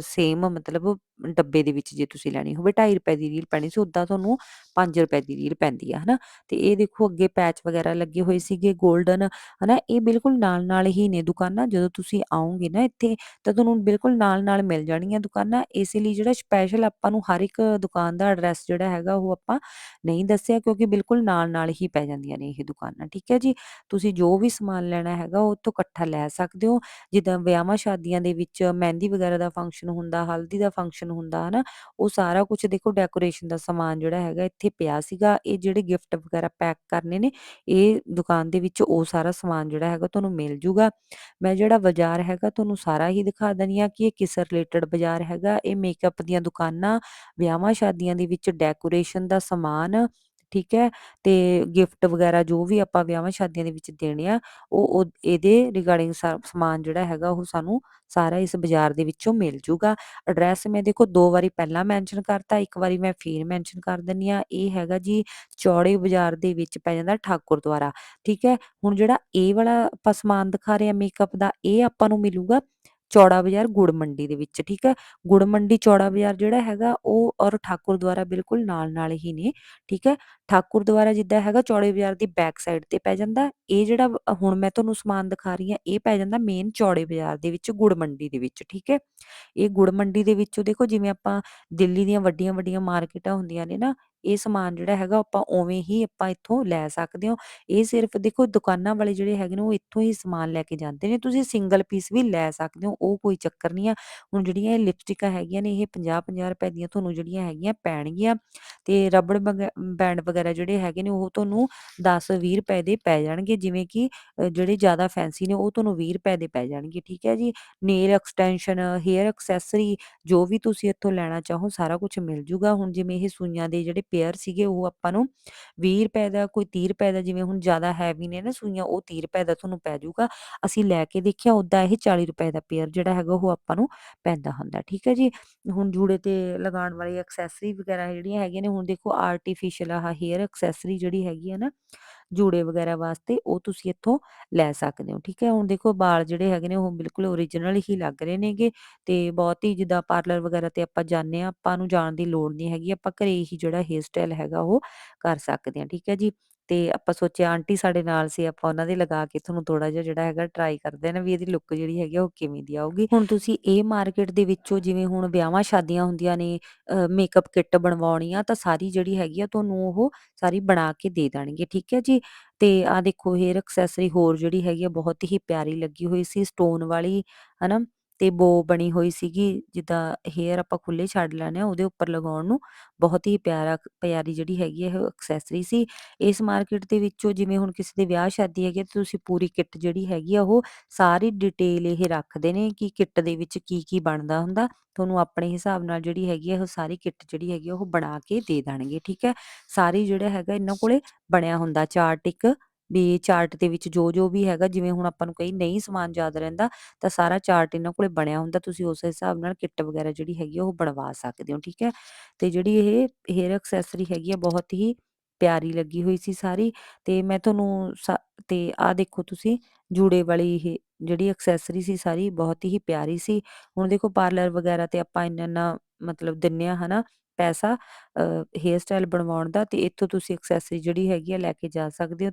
ਸੇਮ ਮਤਲਬ ਡੱਬੇ ਦੇ ਵਿੱਚ ਜੇ ਤੁਸੀਂ ਲੈਣੀ ਹੋਵੇ 2.5 ਰੁਪਏ ਦੀ ਰੀਲ ਪੈਣੀ ਸੀ ਉਦਾਂ ਤੁਹਾਨੂੰ 5 ਰੁਪਏ ਦੀ ਰੀਲ ਪੈਂਦੀ ਆ, ਹਨਾ? ਤੇ ਇਹ ਦੇਖੋ ਅੱਗੇ ਪੈਚ ਵਗੈਰਾ ਲੱਗੇ ਹੋਏ ਸੀਗੇ 골ਡਨ ਹਨਾ? ਇਹ ਬਿਲਕੁਲ ਨਾਲ ਨਾਲ ਹੀ ਨੇ ਦੁਕਾਨਾਂ, ਜਦੋਂ ਤੁਸੀਂ ਆਓਗੇ ਨਾ ਇੱਥੇ, ਤਾਂ ਤੁਹਾਨੂੰ ਬਿਲਕੁਲ ਨਾਲ ਨਾਲ ਮਿਲ ਜਾਣਗੀਆਂ ਦੁਕਾਨਾਂ। ਇਸ ਲਈ ਜਿਹੜਾ ਸਪੈਸ਼ਲ ਆਪਾਂ ਨੂੰ ਹਰ ਇੱਕ ਦੁਕਾਨ ਦਾ ਐਡਰੈਸ ਜਿਹੜਾ ਹੈਗਾ, ਉਹ ਆਪਾਂ ਨਹੀਂ ਦੱਸਿਆ, ਕਿਉਂਕਿ ਬਿਲਕੁਲ ਨਾਲ ਨਾਲ ਹੀ ਪੈ ਜਾਂਦੀਆਂ ਨੇ ਇਹ ਦੁਕਾਨਾਂ, ਠੀਕ ਹੈ ਜੀ? ਤੁਸੀਂ ਜੋ ਵੀ ਸਮਾਨ ਲੈਣਾ ਹੈਗਾ, ਉਹ ਤੋਂ ਇਕੱਠਾ ਲੈ ਸਕਦੇ ਹੋ। ਜਿੱਦਾਂ ਵਿਆਹਾਂ ਸ਼ਾਦੀਆਂ ਦੇ ਵਿੱਚ ਮਹਿੰਦੀ ਵਗੈਰਾ ਦਾ ਫੰਕਸ਼ਨ ਹੁੰਦਾ, ਹਲਦੀ ਦਾ ਫੰਕਸ਼ਨ ਹੁੰਦਾ, ਹਨਾ, ਉਹ ਸਾਰਾ ਕੁਝ ਦੇਖੋ ਡੈਕੋਰੇਸ਼ਨ ਦਾ ਸਮਾਨ ਜਿਹੜਾ ਹੈਗਾ ਇੱਥੇ ਪਿਆ ਸੀਗਾ, ਇਹ ਜਿਹੜੇ ਗਿਫਟ ਵਗੈਰਾ ਪੈਕ ਕਰਨੇ ਨੇ, ਇਹ ਦੁਕਾਨ ਦੇ ਵਿੱਚ ਉਹ ਸਾਰਾ ਸਮਾਨ ਜਿਹੜਾ ਹੈਗਾ ਤੁਹਾਨੂੰ ਮਿਲ ਜੂਗਾ। ਮੈਂ ਜਿਹੜਾ ਬਾਜ਼ਾਰ ਹੈਗਾ ਤੁਹਾਨੂੰ ਸਾਰਾ ਹੀ ਦਿਖਾ ਦਨੀ ਆ ਕਿ ਇਹ ਕਿਸ ਰਿਲੇਟਡ ਬਾਜ਼ਾਰ ਹੈਗਾ, ਇਹ ਮੇਕਅਪ ਦੀਆਂ ਦੁਕਾਨਾਂ, ਵਿਆਹਾਂ ਸ਼ਾਦੀਆਂ ਦੇ ਵਿੱਚ ਡੈਕੋਰੇਸ਼ਨ ਦਾ ਸਮਾਨ ਠੀਕ ਹੈ? ਤੇ ਗਿਫਟ ਵਗੈਰਾ ਜੋ ਵੀ ਆਪਾਂ ਵਿਆਹਾਂ ਸ਼ਾਦੀਆਂ ਦੇ ਵਿੱਚ ਦੇਣੇ ਆ, ਉਹ, ਉਹ- ਇਹਦੇ ਰਿਗਾਰਡਿੰਗ ਸਮਾਨ ਜਿਹੜਾ ਹੈਗਾ ਉਹ ਸਾਨੂੰ ਸਾਰਾ ਇਸ ਬਾਜ਼ਾਰ ਦੇ ਵਿੱਚੋਂ ਮਿਲ ਜੂਗਾ। ਐਡਰੈਸ ਮੈਂ ਦੇਖੋ ਦੋ ਵਾਰੀ ਪਹਿਲਾਂ ਮੈਂਸ਼ਨ ਕਰਤਾ, ਇੱਕ ਵਾਰੀ ਮੈਂ ਫੇਰ ਮੈਂਸ਼ਨ ਕਰ ਦਿੰਨੀ ਆ ਇਹ ਹੈਗਾ ਜੀ ਚੌੜੇ ਬਾਜ਼ਾਰ ਦੇ ਵਿੱਚ ਪੈ ਜਾਂਦਾ ਠਾਕੁਰ ਦੁਆਰਾ, ਠੀਕ ਹੈ? ਹੁਣ ਜਿਹੜਾ ਇਹ ਵਾਲਾ ਆਪਾਂ ਸਮਾਨ ਦਿਖਾ ਰਹੇ ਆ ਮੇਕਅਪ ਦਾ, ਇਹ ਆਪਾਂ ਨੂੰ ਮਿਲੂਗਾ ਚੌੜਾ ਬਾਜ਼ਾਰ ਗੁੜ ਮੰਡੀ ਦੇ ਵਿੱਚ, ਠੀਕ ਹੈ? ਗੁੜ ਮੰਡੀ ਚੌੜਾ ਬਾਜ਼ਾਰ ਜਿਹੜਾ ਹੈਗਾ, ਉਹ ਔਰ ਠਾਕੁਰ ਦੁਆਰਾ ਬਿਲਕੁਲ ਨਾਲ ਨਾਲ ਹੀ ਨੇ, ਠੀਕ ਹੈ? ਠਾਕੁਰ ਦੁਆਰਾ ਜਿੱਦਾਂ ਹੈਗਾ, ਚੌੜੇ ਬਾਜ਼ਾਰ ਦੀ ਬੈਕ ਸਾਈਡ ਤੇ ਪੈ ਜਾਂਦਾ। ਇਹ ਜਿਹੜਾ ਹੁਣ ਮੈਂ ਤੁਹਾਨੂੰ ਸਮਾਨ ਦਿਖਾ ਰਹੀ ਹਾਂ, ਇਹ ਪੈ ਜਾਂਦਾ ਮੇਨ ਚੌੜੇ ਬਾਜ਼ਾਰ ਦੇ ਵਿੱਚ, ਗੁੜ ਮੰਡੀ ਦੇ ਵਿੱਚ, ਠੀਕ ਹੈ? ਇਹ ਗੁੜ ਮੰਡੀ ਦੇ ਵਿੱਚੋਂ ਦੇਖੋ, ਜਿਵੇਂ ਆਪਾਂ ਦਿੱਲੀ ਦੀਆਂ ਵੱਡੀਆਂ ਵੱਡੀਆਂ ਮਾਰਕੀਟਾਂ ਹੁੰਦੀਆਂ ਨੇ ਨਾ ਇਹ ਸਮਾਨ ਜਿਹੜਾ ਹੈਗਾ ਆਪਾਂ ਉਵੇਂ ਹੀ ਆਪਾਂ ਇੱਥੋਂ ਲੈ ਸਕਦੇ ਹੋ। ਇਹ ਸਿਰਫ ਦੇਖੋ ਦੁਕਾਨਾਂ ਵਾਲੇ ਜਿਹੜੇ ਹੈਗੇ ਨੇ ਉਹ ਇੱਥੋਂ ਹੀ ਸਮਾਨ ਲੈ ਕੇ ਜਾਂਦੇ ਨੇ। ਤੁਸੀਂ ਸਿੰਗਲ ਪੀਸ ਵੀ ਲੈ ਸਕਦੇ ਹੋ, ਉਹ ਕੋਈ ਚੱਕਰ ਨਹੀਂ ਆ। ਹੁਣ ਜਿਹੜੀਆਂ ਇਹ ਲਿਪਸਟਿਕਾਂ ਹੈਗੀਆਂ ਨੇ, ਇਹ 50 50 ਰੁਪਏ ਦੀਆਂ ਤੁਹਾਨੂੰ ਜਿਹੜੀਆਂ ਹੈਗੀਆਂ ਪੈਣਗੀਆਂ। ਤੇ ਰਬੜ ਬੈਂਡ ਵਗੈਰਾ ਜਿਹੜੇ ਹੈਗੇ ਨੇ, ਉਹ ਤੁਹਾਨੂੰ 10 20 ਰੁਪਏ ਦੇ ਪੈ ਜਾਣਗੇ। ਜਿਵੇਂ ਕਿ ਜਿਹੜੇ ਜ਼ਿਆਦਾ ਫੈਂਸੀ ਨੇ, ਉਹ ਤੁਹਾਨੂੰ 20 ਰੁਪਏ ਦੇ ਪੈ ਜਾਣਗੇ, ਠੀਕ ਹੈ ਜੀ? ਨੇਲ ਐਕਸਟੈਂਸ਼ਨ, ਹੇਅਰ ਐਕਸੈਸਰੀ, ਜੋ ਵੀ ਤੁਸੀਂ ਇੱਥੋਂ ਲੈਣਾ ਚਾਹੋ, ਸਾਰਾ ਕੁਝ ਮਿਲ ਜੂਗਾ। ਹੁਣ ਜਿਵੇਂ ਇਹ ਸੂਈਆਂ ਦੇ ਜਿਹੜੇ ਪੇਅਰ ਸੀਗੇ, ਉਹ ਆਪਾਂ ਨੂੰ 20 ਰੁਪਏ ਦਾ, ਕੋਈ 30 ਰੁਪਏ ਦਾ, ਜਿਵੇਂ ਹੁਣ ਜ਼ਿਆਦਾ ਹੈਵੀ ਨੇ ਨਾ ਸੂਈਆਂ, ਉਹ 30 ਰੁਪਏ ਦਾ ਤੁਹਾਨੂੰ ਪੈ ਜਾਊਗਾ। ਅਸੀਂ ਲੈ ਕੇ ਦੇਖਿਆ ਉਦਾਂ ਇਹ 40 ਰੁਪਏ ਦਾ ਪੇਅਰ ਜਿਹੜਾ ਹੈਗਾ, ਉਹ ਆਪਾਂ ਨੂੰ ਪੈਂਦਾ ਹੁੰਦਾ, ਠੀਕ ਹੈ ਜੀ? ਹੁਣ ਜੂੜੇ ਤੇ ਲਗਾਉਣ ਵਾਲੀ ਐਕਸੈਸਰੀ ਵਗੈਰਾ ਜਿਹੜੀਆਂ ਹੈਗੀਆਂ ਨੇ, ਹੁਣ ਦੇਖੋ ਆਰਟੀਫੀਸ਼ੀਅਲ ਆਹ ਹੇਅਰ ਐਕਸੈਸਰੀ ਜਿਹੜੀ ਹੈਗੀ ਹੈ ਨਾ ਜੂੜੇ ਵਗੈਰਾ ਵਾਸਤੇ ਉਹ ਤੁਸੀਂ ਇੱਥੋਂ ਲੈ ਸਕਦੇ ਹੋ, ਠੀਕ ਹੈ? ਹੁਣ ਦੇਖੋ ਵਾਲ ਜਿਹੜੇ ਹੈਗੇ ਨੇ ਉਹ ਬਿਲਕੁਲ ਓਰੀਜਨਲ ਹੀ ਲੱਗ ਰਹੇ ਨੇਗੇ ਤੇ ਬਹੁਤ ਹੀ ਜਿੱਦਾਂ ਪਾਰਲਰ ਵਗੈਰਾ ਤੇ ਆਪਾਂ ਜਾਂਦੇ ਆ ਆਪਾਂ ਨੂੰ ਜਾਣ ਦੀ ਲੋੜ ਨਹੀਂ ਹੈਗੀ, ਆਪਾਂ ਘਰੇ ਹੀ ਜਿਹੜਾ ਹੇਅਰ ਸਟਾਈਲ ਹੈਗਾ ਉਹ ਕਰ ਸਕਦੇ ਹਾਂ, ਠੀਕ ਹੈ ਜੀ? ਤੇ ਆਪਾਂ ਸੋਚਿਆ ਆਂਟੀ ਸਾਡੇ ਨਾਲ ਸੀ, ਆਪਾਂ ਉਹਨਾਂ ਦੇ ਲਗਾ ਕੇ ਤੁਹਾਨੂੰ ਥੋੜਾ ਜਿਹਾ ਜਿਹੜਾ ਹੈਗਾ ਟਰਾਈ ਕਰਦੇ ਨੇ ਵੀ ਇਹਦੀ ਲੁੱਕ ਜਿਹੜੀ ਹੈਗੀ ਆ ਉਹ ਕਿਵੇਂ ਦੀ ਆਊਗੀ। ਹੁਣ ਤੁਸੀਂ ਇਹ ਮਾਰਕੀਟ ਦੇ ਵਿੱਚੋਂ ਜਿਵੇਂ ਹੁਣ ਵਿਆਹਾਂ ਸ਼ਾਦੀਆਂ ਹੁੰਦੀਆਂ ਨੇ ਮੇਕਅਪ ਕਿੱਟ ਬਣਵਾਉਣੀ ਆ ਤਾਂ ਸਾਰੀ ਜਿਹੜੀ ਹੈਗੀ ਆ ਤੁਹਾਨੂੰ ਉਹ ਸਾਰੀ ਬਣਾ ਕੇ ਦੇ ਦੇਣਗੇ, ਠੀਕ ਹੈ ਜੀ? ਤੇ ਆ ਦੇਖੋ ਹੇਅਰ ਐਕਸੈਸਰੀ ਹੋਰ ਜਿਹੜੀ ਹੈਗੀ ਆ ਬਹੁਤ ਹੀ ਪਿਆਰੀ ਲੱਗੀ ਹੋਈ ਸੀ ਸਟੋਨ ਵਾਲੀ, ਹਨਾ? ਤੇ ਬੋ ਬਣੀ ਹੋਈ ਸੀਗੀ, ਜਿੱਦਾਂ ਹੇਅਰ ਆਪਾਂ ਖੁੱਲੇ ਛੱਡ ਲੈਣੇ ਆ ਉਹਦੇ ਉੱਪਰ ਲਗਾਉਣ ਨੂੰ ਬਹੁਤ ਹੀ ਪਿਆਰਾ, ਪਿਆਰੀ ਜਿਹੜੀ ਹੈਗੀ ਇਹ ਐਕਸੈਸਰੀ ਸੀ। ਇਸ ਮਾਰਕੀਟ ਦੇ ਵਿੱਚੋਂ ਜਿਵੇਂ ਹੁਣ ਕਿਸੇ ਦੇ ਵਿਆਹ ਸ਼ਾਦੀ ਹੈਗੀ ਤੇ ਤੁਸੀਂ ਪੂਰੀ ਕਿੱਟ ਜਿਹੜੀ ਹੈਗੀ ਆ, ਉਹ ਸਾਰੀ ਡਿਟੇਲ ਇਹ ਰੱਖਦੇ ਨੇ ਕਿ ਕਿੱਟ ਦੇ ਵਿੱਚ ਕੀ ਕੀ ਬਣਦਾ ਹੁੰਦਾ। ਤੁਹਾਨੂੰ ਆਪਣੇ ਹਿਸਾਬ ਨਾਲ ਜਿਹੜੀ ਹੈਗੀ ਆ, ਉਹ ਸਾਰੀ ਕਿੱਟ ਜਿਹੜੀ ਹੈਗੀ ਆ, ਉਹ ਬਣਾ ਕੇ ਦੇ ਦੇਣਗੇ, ਠੀਕ ਹੈ? ਸਾਰੀ ਜਿਹੜਾ ਹੈਗਾ, ਇਹਨਾਂ ਕੋਲੇ ਬਣਿਆ ਹੁੰਦਾ, ਚਾਰਟ ਇੱਕ ਵੀ ਚਾਰਟ ਦੇ ਵਿੱਚ ਜੋ ਜੋ ਵੀ ਹੈਗਾ, ਜਿਵੇਂ ਹੁਣ ਆਪਾਂ ਨੂੰ ਕਈ ਨਹੀਂ ਸਮਾਨ ਯਾਦ ਰਹਿੰਦਾ, ਤਾਂ ਸਾਰਾ ਚਾਰਟ ਇਹਨਾਂ ਕੋਲੇ ਬਣਿਆ ਹੁੰਦਾ, ਤੁਸੀਂ ਉਸ ਹਿਸਾਬ ਨਾਲ ਕਿੱਟ ਵਗੈਰਾ ਜਿਹੜੀ ਹੈਗੀ ਆ, ਉਹ ਬਣਵਾ ਸਕਦੇ ਹੋ, ਠੀਕ ਹੈ? ਤੇ ਜਿਹੜੀ ਇਹ ਹੇਅਰ ਐਕਸੈਸਰੀ ਹੈਗੀ ਆ, ਬਹੁਤ ਹੀ ਪਿਆਰੀ ਲੱਗੀ ਹੋਈ ਸੀ ਸਾਰੀ, ਤੇ ਮੈਂ ਤੁਹਾਨੂੰ ਤੇ ਆ ਦੇਖੋ ਤੁਸੀਂ, ਜੂੜੇ ਵਾਲੀ ਇਹ ਜਿਹੜੀ ਐਕਸੈਸਰੀ ਸੀ ਸਾਰੀ, ਬਹੁਤ ਹੀ ਪਿਆਰੀ ਸੀ। ਹੁਣ ਦੇਖੋ ਪਾਰਲਰ ਵਗੈਰਾ ਤੇ ਆਪਾਂ ਇੰਨਾ ਇੰਨਾ ਮਤਲਬ ਦਿੰਨੇ ਆ, ਹਨਾ, ਪੈਸਾ ਹੇਅਰ ਸਟਾਈਲ ਬਣਵਾਉਣ ਦਾ, ਤੇ ਇੱਥੋਂ ਤੁਸੀਂ ਐਕਸੈਸਰੀ ਜਿਹੜੀ ਹੈਗੀ ਆ, ਲੈ ਕੇ ਜਾ ਸਕਦੇ ਹੋ।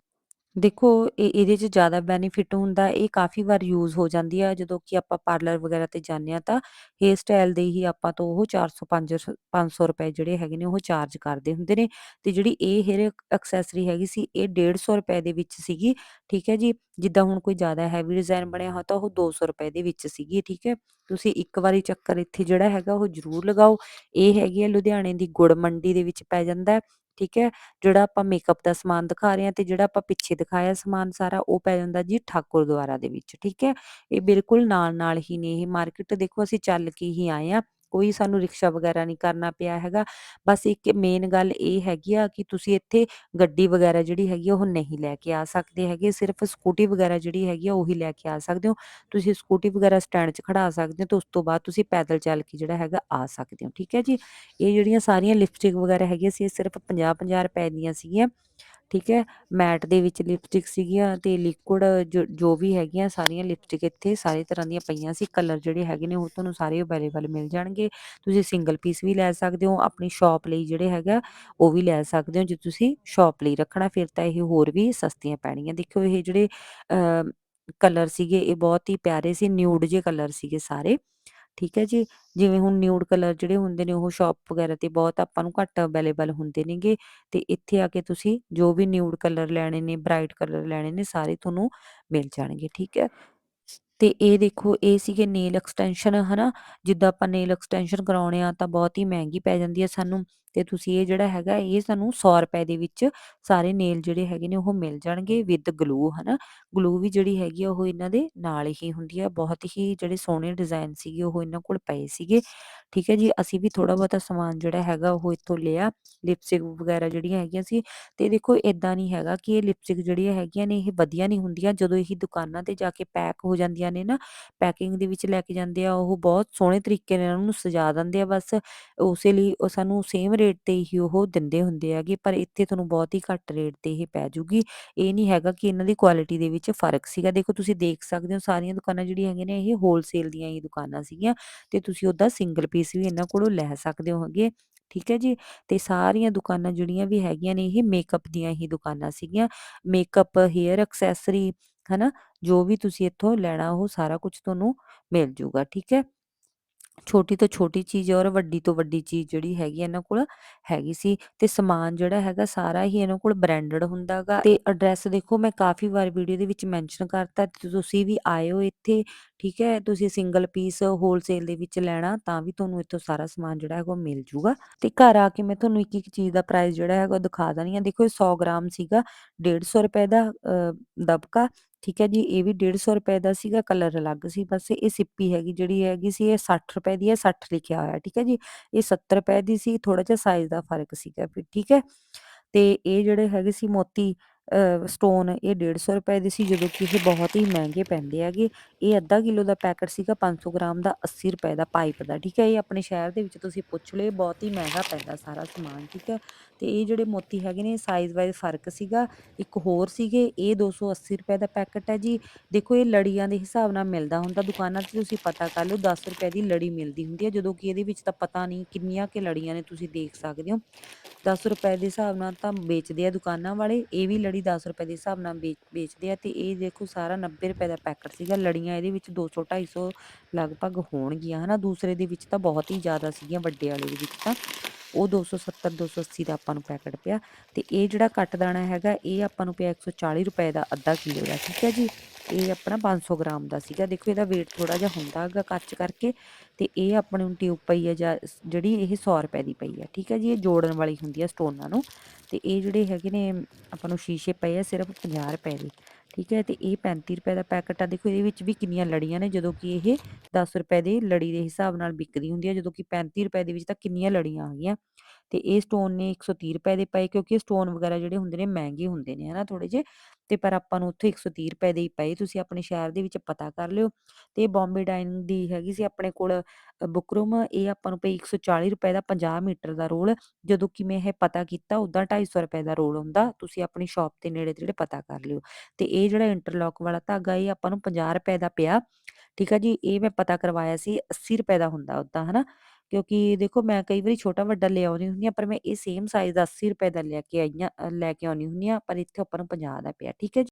ਦੇਖੋ, ਇਹ, ਇਹਦੇ 'ਚ ਜ਼ਿਆਦਾ ਬੈਨੀਫਿਟ ਹੁੰਦਾ, ਇਹ ਕਾਫੀ ਵਾਰ ਯੂਜ਼ ਹੋ ਜਾਂਦੀ ਆ, ਜਦੋਂ ਕਿ ਆਪਾਂ ਪਾਰਲਰ ਵਗੈਰਾ ਤੇ ਜਾਂਦੇ ਆ ਤਾਂ ਹੇਅਰ ਸਟਾਈਲ ਦੇ ਹੀ ਆਪਾਂ ਤੋਂ ਉਹ 400 500 500 ਰੁਪਏ ਜਿਹੜੇ ਹੈਗੇ ਨੇ ਉਹ ਚਾਰਜ ਕਰਦੇ ਹੁੰਦੇ ਨੇ ਤੇ ਜਿਹੜੀ ਇਹ ਹੇਅਰ ਐਕਸੈਸਰੀ ਹੈਗੀ ਸੀ, ਇਹ 150 ਰੁਪਏ ਦੇ ਵਿੱਚ ਸੀਗੀ, ਠੀਕ ਹੈ ਜੀ? ਜਿੱਦਾਂ ਹੁਣ ਕੋਈ ਜ਼ਿਆਦਾ ਹੈਵੀ ਡਿਜ਼ਾਈਨ ਬਣਿਆ ਹੋਇਆ ਤਾਂ ਉਹ 200 ਰੁਪਏ ਦੇ ਵਿੱਚ ਸੀਗੀ, ਠੀਕ ਹੈ? ਤੁਸੀਂ ਇੱਕ ਵਾਰੀ ਚੱਕਰ ਇੱਥੇ ਜਿਹੜਾ ਹੈਗਾ ਉਹ ਜ਼ਰੂਰ ਲਗਾਓ, ਇਹ ਹੈਗੀ ਹੈ ਲੁਧਿਆਣੇ ਦੀ ਗੁੜ ਮੰਡੀ ਦੇ ਵਿੱਚ ਪੈ ਜਾਂਦਾ ਹੈ ਠੀਕ ਹੈ, ਜਿਹੜਾ ਆਪਾਂ ਮੇਕਅਪ ਦਾ ਸਮਾਨ ਦਿਖਾ ਰਹੇ ਹਾਂ ਤੇ ਜਿਹੜਾ ਆਪਾਂ ਪਿੱਛੇ ਦਿਖਾਇਆ ਸਮਾਨ ਸਾਰਾ ਉਹ ਪੈ ਜਾਂਦਾ ਜੀ ਠਾਕੁਰ ਦੁਆਰਾ ਦੇ ਵਿੱਚ, ਠੀਕ ਹੈ। ਇਹ ਬਿਲਕੁਲ ਨਾਲ ਨਾਲ ਹੀ ਨੇ ਇਹ ਮਾਰਕੀਟ ਦੇਖੋ ਅਸੀਂ ਚੱਲ ਕੇ ਹੀ ਆਏ ਆ ਕੋਈ ਸਾਨੂੰ ਰਿਕਸ਼ਾ ਵਗੈਰਾ ਨਹੀਂ ਕਰਨਾ ਪਿਆ ਹੈਗਾ। ਬਸ ਇੱਕ ਮੇਨ ਗੱਲ ਇਹ ਹੈਗੀ ਆ ਕਿ ਤੁਸੀਂ ਇੱਥੇ ਗੱਡੀ ਵਗੈਰਾ ਜਿਹੜੀ ਹੈਗੀ ਆ ਉਹ ਨਹੀਂ ਲੈ ਕੇ ਆ ਸਕਦੇ ਹੈਗੇ। ਸਿਰਫ ਸਕੂਟੀ ਵਗੈਰਾ ਜਿਹੜੀ ਹੈਗੀ ਆ ਉਹੀ ਲੈ ਕੇ ਆ ਸਕਦੇ ਹੋ। ਤੁਸੀਂ ਸਕੂਟੀ ਵਗੈਰਾ ਸਟੈਂਡ 'ਚ ਖੜਾ ਸਕਦੇ ਹੋ ਤੇ ਉਸ ਤੋਂ ਬਾਅਦ ਤੁਸੀਂ ਪੈਦਲ ਚੱਲ ਕੇ ਜਿਹੜਾ ਹੈਗਾ ਆ ਸਕਦੇ ਹੋ। ਠੀਕ ਹੈ ਜੀ? ਇਹ ਜਿਹੜੀਆਂ ਸਾਰੀਆਂ ਲਿਪਸਟਿਕ ਵਗੈਰਾ ਹੈਗੀਆਂ ਸੀ, ਇਹ ਸਿਰਫ 50-50 ਰੁਪਏ ਦੀਆਂ ਸੀਗੀਆਂ। ਠੀਕ ਹੈ, ਮੈਟ ਦੇ ਵਿੱਚ ਲਿਪਸਟਿਕ ਸੀਗੀਆਂ ਤੇ ਲਿਕੁਇਡ ਜੋ ਵੀ ਹੈਗੀਆਂ ਸਾਰੀਆਂ ਲਿਪਸਟਿਕ ਇੱਥੇ ਸਾਰੇ ਤਰ੍ਹਾਂ ਦੀਆਂ ਪਈਆਂ ਸੀ ਕਲਰ ਜਿਹੜੇ ਹੈਗੇ ਨੇ ਉਹ ਤੁਹਾਨੂੰ ਸਾਰੇ ਅਵੇਲੇਬਲ ਮਿਲ ਜਾਣਗੇ। ਤੁਸੀਂ ਸਿੰਗਲ ਪੀਸ ਵੀ ਲੈ ਸਕਦੇ ਹੋ, ਆਪਣੀ ਸ਼ਾਪ ਲਈ ਜਿਹੜੇ ਹੈਗਾ ਉਹ ਵੀ ਲੈ ਸਕਦੇ ਹੋ, ਜੇ ਤੁਸੀਂ ਸ਼ਾਪ ਲਈ ਰੱਖਣਾ, ਫਿਰ ਤਾਂ ਇਹ ਹੋਰ ਵੀ ਸਸਤੀਆਂ ਪੈਣੀਆਂ। ਦੇਖੋ ਇਹ ਜਿਹੜੇ ਕਲਰ ਸੀਗੇ, ਇਹ ਬਹੁਤ ਹੀ ਪਿਆਰੇ ਸੀ ਨਿਊਡ ਜੇ ਕਲਰ ਸੀਗੇ ਸਾਰੇ। ਠੀਕ ਹੈ ਜੀ? ਜਿਵੇਂ ਹੁਣ ਨਿਊਡ ਕਲਰ ਜਿਹੜੇ ਹੁੰਦੇ ਨੇ ਉਹ ਸ਼ਾਪ ਵਗੈਰਾ ਤੇ ਬਹੁਤ ਆਪਾਂ ਨੂੰ ਘੱਟ ਅਵੇਲੇਬਲ ਹੁੰਦੇ ਨੇਗੇ ਤੇ ਇੱਥੇ ਆ ਕੇ ਤੁਸੀਂ ਜੋ ਵੀ ਨਿਊਡ ਕਲਰ ਲੈਣੇ ਨੇ ਬ੍ਰਾਈਟ ਕਲਰ ਲੈਣੇ ਨੇ ਸਾਰੇ ਤੁਹਾਨੂੰ ਮਿਲ ਜਾਣਗੇ, ਠੀਕ ਹੈ? ਤੇ ਇਹ ਦੇਖੋ, ਇਹ ਸੀਗੇ ਨੇਲ ਐਕਸਟੈਂਸ਼ਨ ਹਨਾ, ਜਿੱਦਾਂ ਆਪਾਂ ਨੇਲ ਐਕਸਟੈਂਸ਼ਨ ਕਰਾਉਣੇ ਆ ਤਾਂ ਬਹੁਤ ਹੀ ਮਹਿੰਗੀ ਪੈ ਜਾਂਦੀ ਹੈ ਸਾਨੂੰ। ਤੇ ਤੁਸੀਂ ਇਹ ਜਿਹੜਾ ਹੈਗਾ ਇਹ ਸਾਨੂੰ 100 ਰੁਪਏ ਦੇ ਵਿੱਚ ਸਾਰੇ ਨੇਲ ਜਿਹੜੇ ਹੈਗੇ ਨੇ ਉਹ ਮਿਲ ਜਾਣਗੇ ਵਿਦ ਗਲੂ ਹਨਾ? ਗਲੂ ਵੀ ਜਿਹੜੀ ਹੈਗੀ ਆ ਉਹ ਇਹਨਾਂ ਦੇ ਨਾਲ ਹੀ ਹੁੰਦੀ ਆ। ਬਹੁਤ ਹੀ ਜਿਹੜੇ ਸੋਹਣੇ ਡਿਜ਼ਾਈਨ ਸੀਗੇ ਉਹ ਇਹਨਾਂ ਕੋਲ ਪਏ ਸੀਗੇ। ਠੀਕ ਹੈ ਜੀ? ਅਸੀਂ ਵੀ ਥੋੜਾ ਬਹੁਤਾ ਸਮਾਨ ਜਿਹੜਾ ਹੈਗਾ ਉਹ ਇੱਥੋਂ ਲਿਆ। ਲਿਪਸਟਿਕ ਵਗੈਰਾ ਜਿਹੜੀਆਂ ਹੈਗੀਆਂ ਸੀ। ਤੇ ਦੇਖੋ ਇਦਾਂ ਨਹੀਂ ਹੈਗਾ ਕਿ ਇਹ ਲਿਪਸਟਿਕ ਜਿਹੜੀਆਂ ਹੈਗੀਆਂ ਨੇ ਇਹ ਵਧੀਆ ਨਹੀਂ ਹੁੰਦੀਆਂ। ਜਦੋਂ ਇਹ ਦੁਕਾਨਾਂ ਤੇ ਜਾ ਕੇ ਪੈਕ ਹੋ ਜਾਂਦੀਆਂ ਨੇ ਨਾ ਪੈਕਿੰਗ ਦੇ ਵਿੱਚ ਲੈ ਕੇ ਜਾਂਦੇ ਆ ਉਹ ਬਹੁਤ ਸੋਹਣੇ ਤਰੀਕੇ ਨਾਲ ਉਹਨੂੰ ਸਜਾ ਦਿੰਦੇ ਆ ਬਸ। ਉਸੇ ਲਈ ਉਹ ਸਾਨੂੰ ਸੇਮ ਰੇਟ ਤੇ ਹੀ ਉਹ ਦਿੰਦੇ ਹੁੰਦੇ ਹੈਗੇ, ਪਰ ਇੱਥੇ ਤੁਹਾਨੂੰ ਬਹੁਤ ਹੀ ਘੱਟ ਰੇਟ ਤੇ ਇਹ ਪੈ ਜੂਗੀ। ਇਹ ਨਹੀਂ ਹੈਗਾ ਕਿ ਇਹਨਾਂ ਦੀ ਕੁਆਲਿਟੀ ਦੇ ਵਿੱਚ ਫ਼ਰਕ ਸੀਗਾ। ਦੇਖੋ, ਤੁਸੀਂ ਦੇਖ ਸਕਦੇ ਹੋ ਸਾਰੀਆਂ ਦੁਕਾਨਾਂ ਜਿਹੜੀਆਂ ਹੈਗੀਆਂ ਨੇ, ਇਹ ਹੋਲਸੇਲ ਦੀਆਂ ਹੀ ਦੁਕਾਨਾਂ ਸੀਗੀਆਂ ਤੇ ਤੁਸੀਂ ਉਹਦਾ ਸਿੰਗਲ ਪੀਸ ਵੀ ਇਹਨਾਂ ਕੋਲੋਂ ਲੈ ਸਕਦੇ ਹੋ ਹੈਗੇ, ਠੀਕ ਹੈ ਜੀ? ਤੇ ਸਾਰੀਆਂ ਦੁਕਾਨਾਂ ਜਿਹੜੀਆਂ ਵੀ ਹੈਗੀਆਂ ਨੇ, ਇਹ ਮੇਕਅਪ ਦੀਆਂ ਹੀ ਦੁਕਾਨਾਂ ਸੀਗੀਆਂ। ਮੇਕਅਪ ਹੇਅਰ ਐਕਸੈਸਰੀ ਹਨਾ? ਜੋ ਵੀ ਤੁਸੀਂ ਇੱਥੋਂ ਲੈਣਾ, ਉਹ ਸਾਰਾ ਕੁਝ ਤੁਹਾਨੂੰ ਮਿਲ ਜੂਗਾ, ਠੀਕ ਹੈ? ਛੋਟੀ ਤੋਂ ਛੋਟੀ ਚੀਜ਼ ਔਰ ਵੱਡੀ ਤੋਂ ਵੱਡੀ ਚੀਜ਼ ਜਿਹੜੀ ਹੈਗੀ ਇਹਨਾਂ ਕੋਲ ਹੈਗੀ ਸੀ ਤੇ ਸਮਾਨ ਜਿਹੜਾ ਹੈਗਾ ਸਾਰਾ ਹੀ ਇਹਨਾਂ ਕੋਲ ਬ੍ਰਾਂਡਡ ਹੁੰਦਾਗਾ ਤੇ ਐਡਰੈਸ ਦੇਖੋ ਮੈਂ ਕਾਫੀ ਵਾਰ ਵੀਡੀਓ ਦੇ ਵਿੱਚ ਮੈਂਸ਼ਨ ਕਰਤਾ ਤੇ ਤੁਸੀਂ ਵੀ ਆਇਓ ਇੱਥੇ, ਠੀਕ ਹੈ? ਤੁਸੀਂ ਸਿੰਗਲ ਪੀਸ ਹੋਲਸੇਲ ਦੇ ਵਿੱਚ ਲੈਣਾ ਤਾਂ ਵੀ ਤੁਹਾਨੂੰ ਇੱਥੋਂ ਸਾਰਾ ਸਮਾਨ ਜਿਹੜਾ ਹੈਗਾ ਉਹ ਮਿਲ ਜੂਗਾ। ਤੇ ਘਰ ਆ ਕੇ ਮੈਂ ਤੁਹਾਨੂੰ ਇੱਕ ਇੱਕ ਚੀਜ਼ ਦਾ ਪ੍ਰਾਈਸ ਜਿਹੜਾ ਹੈਗਾ ਉਹ ਦਿਖਾ ਦਣੀ ਆ। ਦੇਖੋ ਇਹ 100 ਗ੍ਰਾਮ ਸੀਗਾ 150 ਰੁਪਏ ਦਾ ਦਬਕਾ ਠੀਕ ਹੈ ਜੀ, ਇਹ ਵੀ 150 ਰੁਪਏ ਦਾ ਸੀਗਾ, ਕਲਰ ਅਲੱਗ ਸੀ, ਬਸ ਇਹ ਸਿੱਪੀ ਹੈਗੀ, ਜਿਹੜੀ ਹੈਗੀ ਸੀ, ਇਹ 60 ਰੁਪਏ ਦੀ ਹੈ 60 ਲਿਖਿਆ ਹੋਇਆ, ਠੀਕ ਹੈ ਜੀ। ਇਹ 70 ਰੁਪਏ ਦੀ ਸੀ ਥੋੜਾ ਜਿਹਾ ਸਾਈਜ਼ ਦਾ ਫ਼ਰਕ ਸੀਗਾ ਫਿਰ ਠੀਕ ਹੈ। ਤੇ ਇਹ ਜਿਹੜੇ ਹੈਗੇ ਸੀ ਮੋਤੀ ਸਟੋਨ ਇਹ 150 ਰੁਪਏ ਦੇ ਸੀ, ਜਦੋਂ ਕਿ ਇਹ ਬਹੁਤ ਹੀ ਮਹਿੰਗੇ ਪੈਂਦੇ ਹੈਗੇ। ਇਹ ਅੱਧਾ ਕਿਲੋ ਦਾ ਪੈਕਟ ਸੀਗਾ 500 ਗ੍ਰਾਮ ਦਾ 80 ਰੁਪਏ ਦਾ ਪਾਈਪ ਦਾ, ਠੀਕ ਹੈ। ਇਹ ਆਪਣੇ ਸ਼ਹਿਰ ਦੇ ਵਿੱਚ ਤੁਸੀਂ ਪੁੱਛ ਲਓ ਬਹੁਤ ਹੀ ਮਹਿੰਗਾ ਪੈਂਦਾ ਸਾਰਾ ਸਮਾਨ, ਠੀਕ ਹੈ। ਤੇ ਇਹ ਜਿਹੜੇ ਮੋਤੀ ਹੈਗੇ ਨੇ ਸਾਈਜ਼ ਵਾਈਜ਼ ਫ਼ਰਕ ਸੀਗਾ। ਇੱਕ ਹੋਰ ਸੀਗੇ, ਇਹ 280 ਰੁਪਏ ਦਾ ਪੈਕਟ ਹੈ ਜੀ। ਦੇਖੋ, ਇਹ ਲੜੀਆਂ ਦੇ ਹਿਸਾਬ ਨਾਲ ਮਿਲਦਾ ਹੁੰਦਾ। ਦੁਕਾਨਾਂ 'ਤੇ ਤੁਸੀਂ ਪਤਾ ਕਰ ਲਓ 10 ਰੁਪਏ ਦੀ ਲੜੀ ਮਿਲਦੀ ਹੁੰਦੀ ਹੈ, ਜਦੋਂ ਕਿ ਇਹਦੇ ਵਿੱਚ ਤਾਂ ਪਤਾ ਨਹੀਂ ਕਿੰਨੀਆਂ ਕਿ ਲੜੀਆਂ ਨੇ ਤੁਸੀਂ ਦੇਖ ਸਕਦੇ ਹੋ। 10 ਰੁਪਏ ਦੇ ਹਿਸਾਬ ਨਾਲ ਤਾਂ ਵੇਚਦੇ ਆ ਦੁਕਾਨਾਂ ਵਾਲੇ, ਇਹ ਵੀ ਲੜੀ 10 ਰੁਪਏ ਦੇ ਹਿਸਾਬ ਨਾਲ ਵੇਚ, ਵੇਚਦੇ ਆ ਤੇ ਇਹ ਦੇਖੋ ਸਾਰਾ 90 ਰੁਪਏ ਦਾ ਪੈਕਟ ਸੀਗਾ, ਲੜੀਆਂ ਇਹਦੇ ਵਿੱਚ 200 250 ਲਗਭਗ ਹੋਣਗੀਆਂ, ਹਨਾ? ਦੂਸਰੇ ਦੇ ਵਿੱਚ ਤਾਂ ਬਹੁਤ ਹੀ ਜ਼ਿਆਦਾ ਸੀਗੀਆਂ, ਵੱਡੇ ਵਾਲੇ ਦੇ ਵਿੱਚ ਤਾਂ। ਉਹ 270 280 ਦਾ ਆਪਾਂ ਨੂੰ ਪੈਕਟ ਪਿਆ ਤੇ ਇਹ ਜਿਹੜਾ ਕੱਟ ਦਾਣਾ ਹੈਗਾ, ਇਹ ਆਪਾਂ ਨੂੰ ਪਿਆ 140 ਰੁਪਏ ਦਾ ਅੱਧਾ ਕਿਲੋ ਦਾ, ਠੀਕ ਹੈ ਜੀ? ਇਹ ਆਪਣਾ 500 ਗ੍ਰਾਮ ਦਾ ਸੀਗਾ। ਦੇਖੋ ਇਹਦਾ weight ਥੋੜਾ ਜਿਹਾ ਹੁੰਦਾ ਹੈਗਾ ਕੱਚ ਕਰਕੇ ਤੇ ਇਹ ਆਪਣੇ ਨੂੰ ਟਿਊਬ ਪਈ ਹੈ ਜਾਂ ਜਿਹੜੀ ਇਹ 100 ਰੁਪਏ ਦੀ ਪਈ ਹੈ, ਠੀਕ ਹੈ ਜੀ? ਇਹ ਜੋੜਨ ਵਾਲੀ ਹੁੰਦੀ ਹੈ ਸਟੋਨਾਂ ਨੂੰ ਤੇ ਇਹ ਜਿਹੜੇ ਹੈਗੇ ਨੇ ਆਪਾਂ ਨੂੰ ਸ਼ੀਸ਼ੇ ਪਏ ਆ ਸਿਰਫ 50 ਰੁਪਏ ਦੇ, ਠੀਕ ਹੈ? ਤੇ ਇਹ 35 ਰੁਪਏ ਦਾ ਪੈਕਟ ਆ। ਦੇਖੋ ਇਹਦੇ ਵਿੱਚ ਵੀ ਕਿੰਨੀਆਂ ਲੜੀਆਂ ਨੇ, ਜਦੋਂ ਕਿ ਇਹ 10 ਰੁਪਏ ਦੇ ਲੜੀ ਦੇ ਹਿਸਾਬ ਨਾਲ ਵਿਕਦੀ ਹੁੰਦੀ ਹੈ, ਜਦੋਂ ਕਿ 35 ਰੁਪਏ ਦੇ ਵਿੱਚ ਤਾਂ ਕਿੰਨੀਆਂ ਲੜੀਆਂ ਆ ਗਈਆਂ। ਤੇ ਇਹ ਸਟੋਨ ਨੇ 130 ਰੁਪਏ ਦੇ ਪਏ, ਕਿਉਂਕਿ ਸਟੋਨ ਵਗੈਰਾ ਜਿਹੜੇ ਹੁੰਦੇ ਨੇ ਮਹਿੰਗੇ ਹੁੰਦੇ ਨੇ, ਹਨਾ ਥੋੜੇ ਜਿਹੇ, ਤੇ ਪਰ ਆਪਾਂ ਨੂੰ ਉੱਥੇ 130 ਰੁਪਏ ਦੇ ਹੀ ਪਏ, ਤੁਸੀਂ ਆਪਣੇ ਸ਼ਹਿਰ ਦੇ ਵਿੱਚ ਪਤਾ ਕਰ ਲਿਓ। ਤੇ ਬੰਬੇ ਡਾਈਨਿੰਗ ਦੀ ਹੈਗੀ ਸੀ ਆਪਣੇ ਕੋਲ ਬੁਕਰਮ ਇਹ ਆਪਾਂ ਨੂੰ ਪਈ 140 ਰੁਪਏ ਦਾ 50 ਮੀਟਰ ਦਾ ਰੋਲ, ਜਦੋਂ ਕਿ ਮੈਂ ਇਹ ਪਤਾ ਕੀਤਾ ਉਦਾਂ 250 ਰੁਪਏ ਦਾ ਰੋਲ ਹੁੰਦਾ, ਤੁਸੀਂ ਆਪਣੀ ਸ਼ਾਪ ਦੇ ਨੇੜੇ ਤੇੜੇ ਪਤਾ ਕਰ ਲਿਓ। ਤੇ ਇਹ ਜਿਹੜਾ ਇੰਟਰਲੌਕ ਵਾਲਾ ਧਾਗਾ, ਇਹ ਆਪਾਂ ਨੂੰ 50 ਰੁਪਏ ਦਾ ਪਿਆ, ਠੀਕ ਆ ਜੀ, ਇਹ ਮੈਂ ਪਤਾ ਕਰਵਾਇਆ ਸੀ 80 ਰੁਪਏ ਦਾ ਹੁੰਦਾ ਉਦਾਂ ਹਨਾ। ਕਿਉਂਕਿ ਦੇਖੋ ਮੈਂ ਕਈ ਵਾਰੀ ਛੋਟਾ ਵੱਡਾ ਲੈ ਆਉਂਦੀ ਹੁੰਦੀ ਆ ਪਰ ਮੈਂ ਇਹ ਸੇਮ ਸਾਈਜ਼ ਦਾ 80 ਰੁਪਏ ਦਾ ਲੈ ਕੇ ਆਈਆਂ ਅ, ਲੈ ਕੇ ਆਉਣੀ ਹੁੰਦੀ ਆ ਪਰ ਇੱਥੇ ਆਪਾਂ ਨੂੰ 50 ਦਾ ਪਿਆ ਠੀਕ ਹੈ ਜੀ?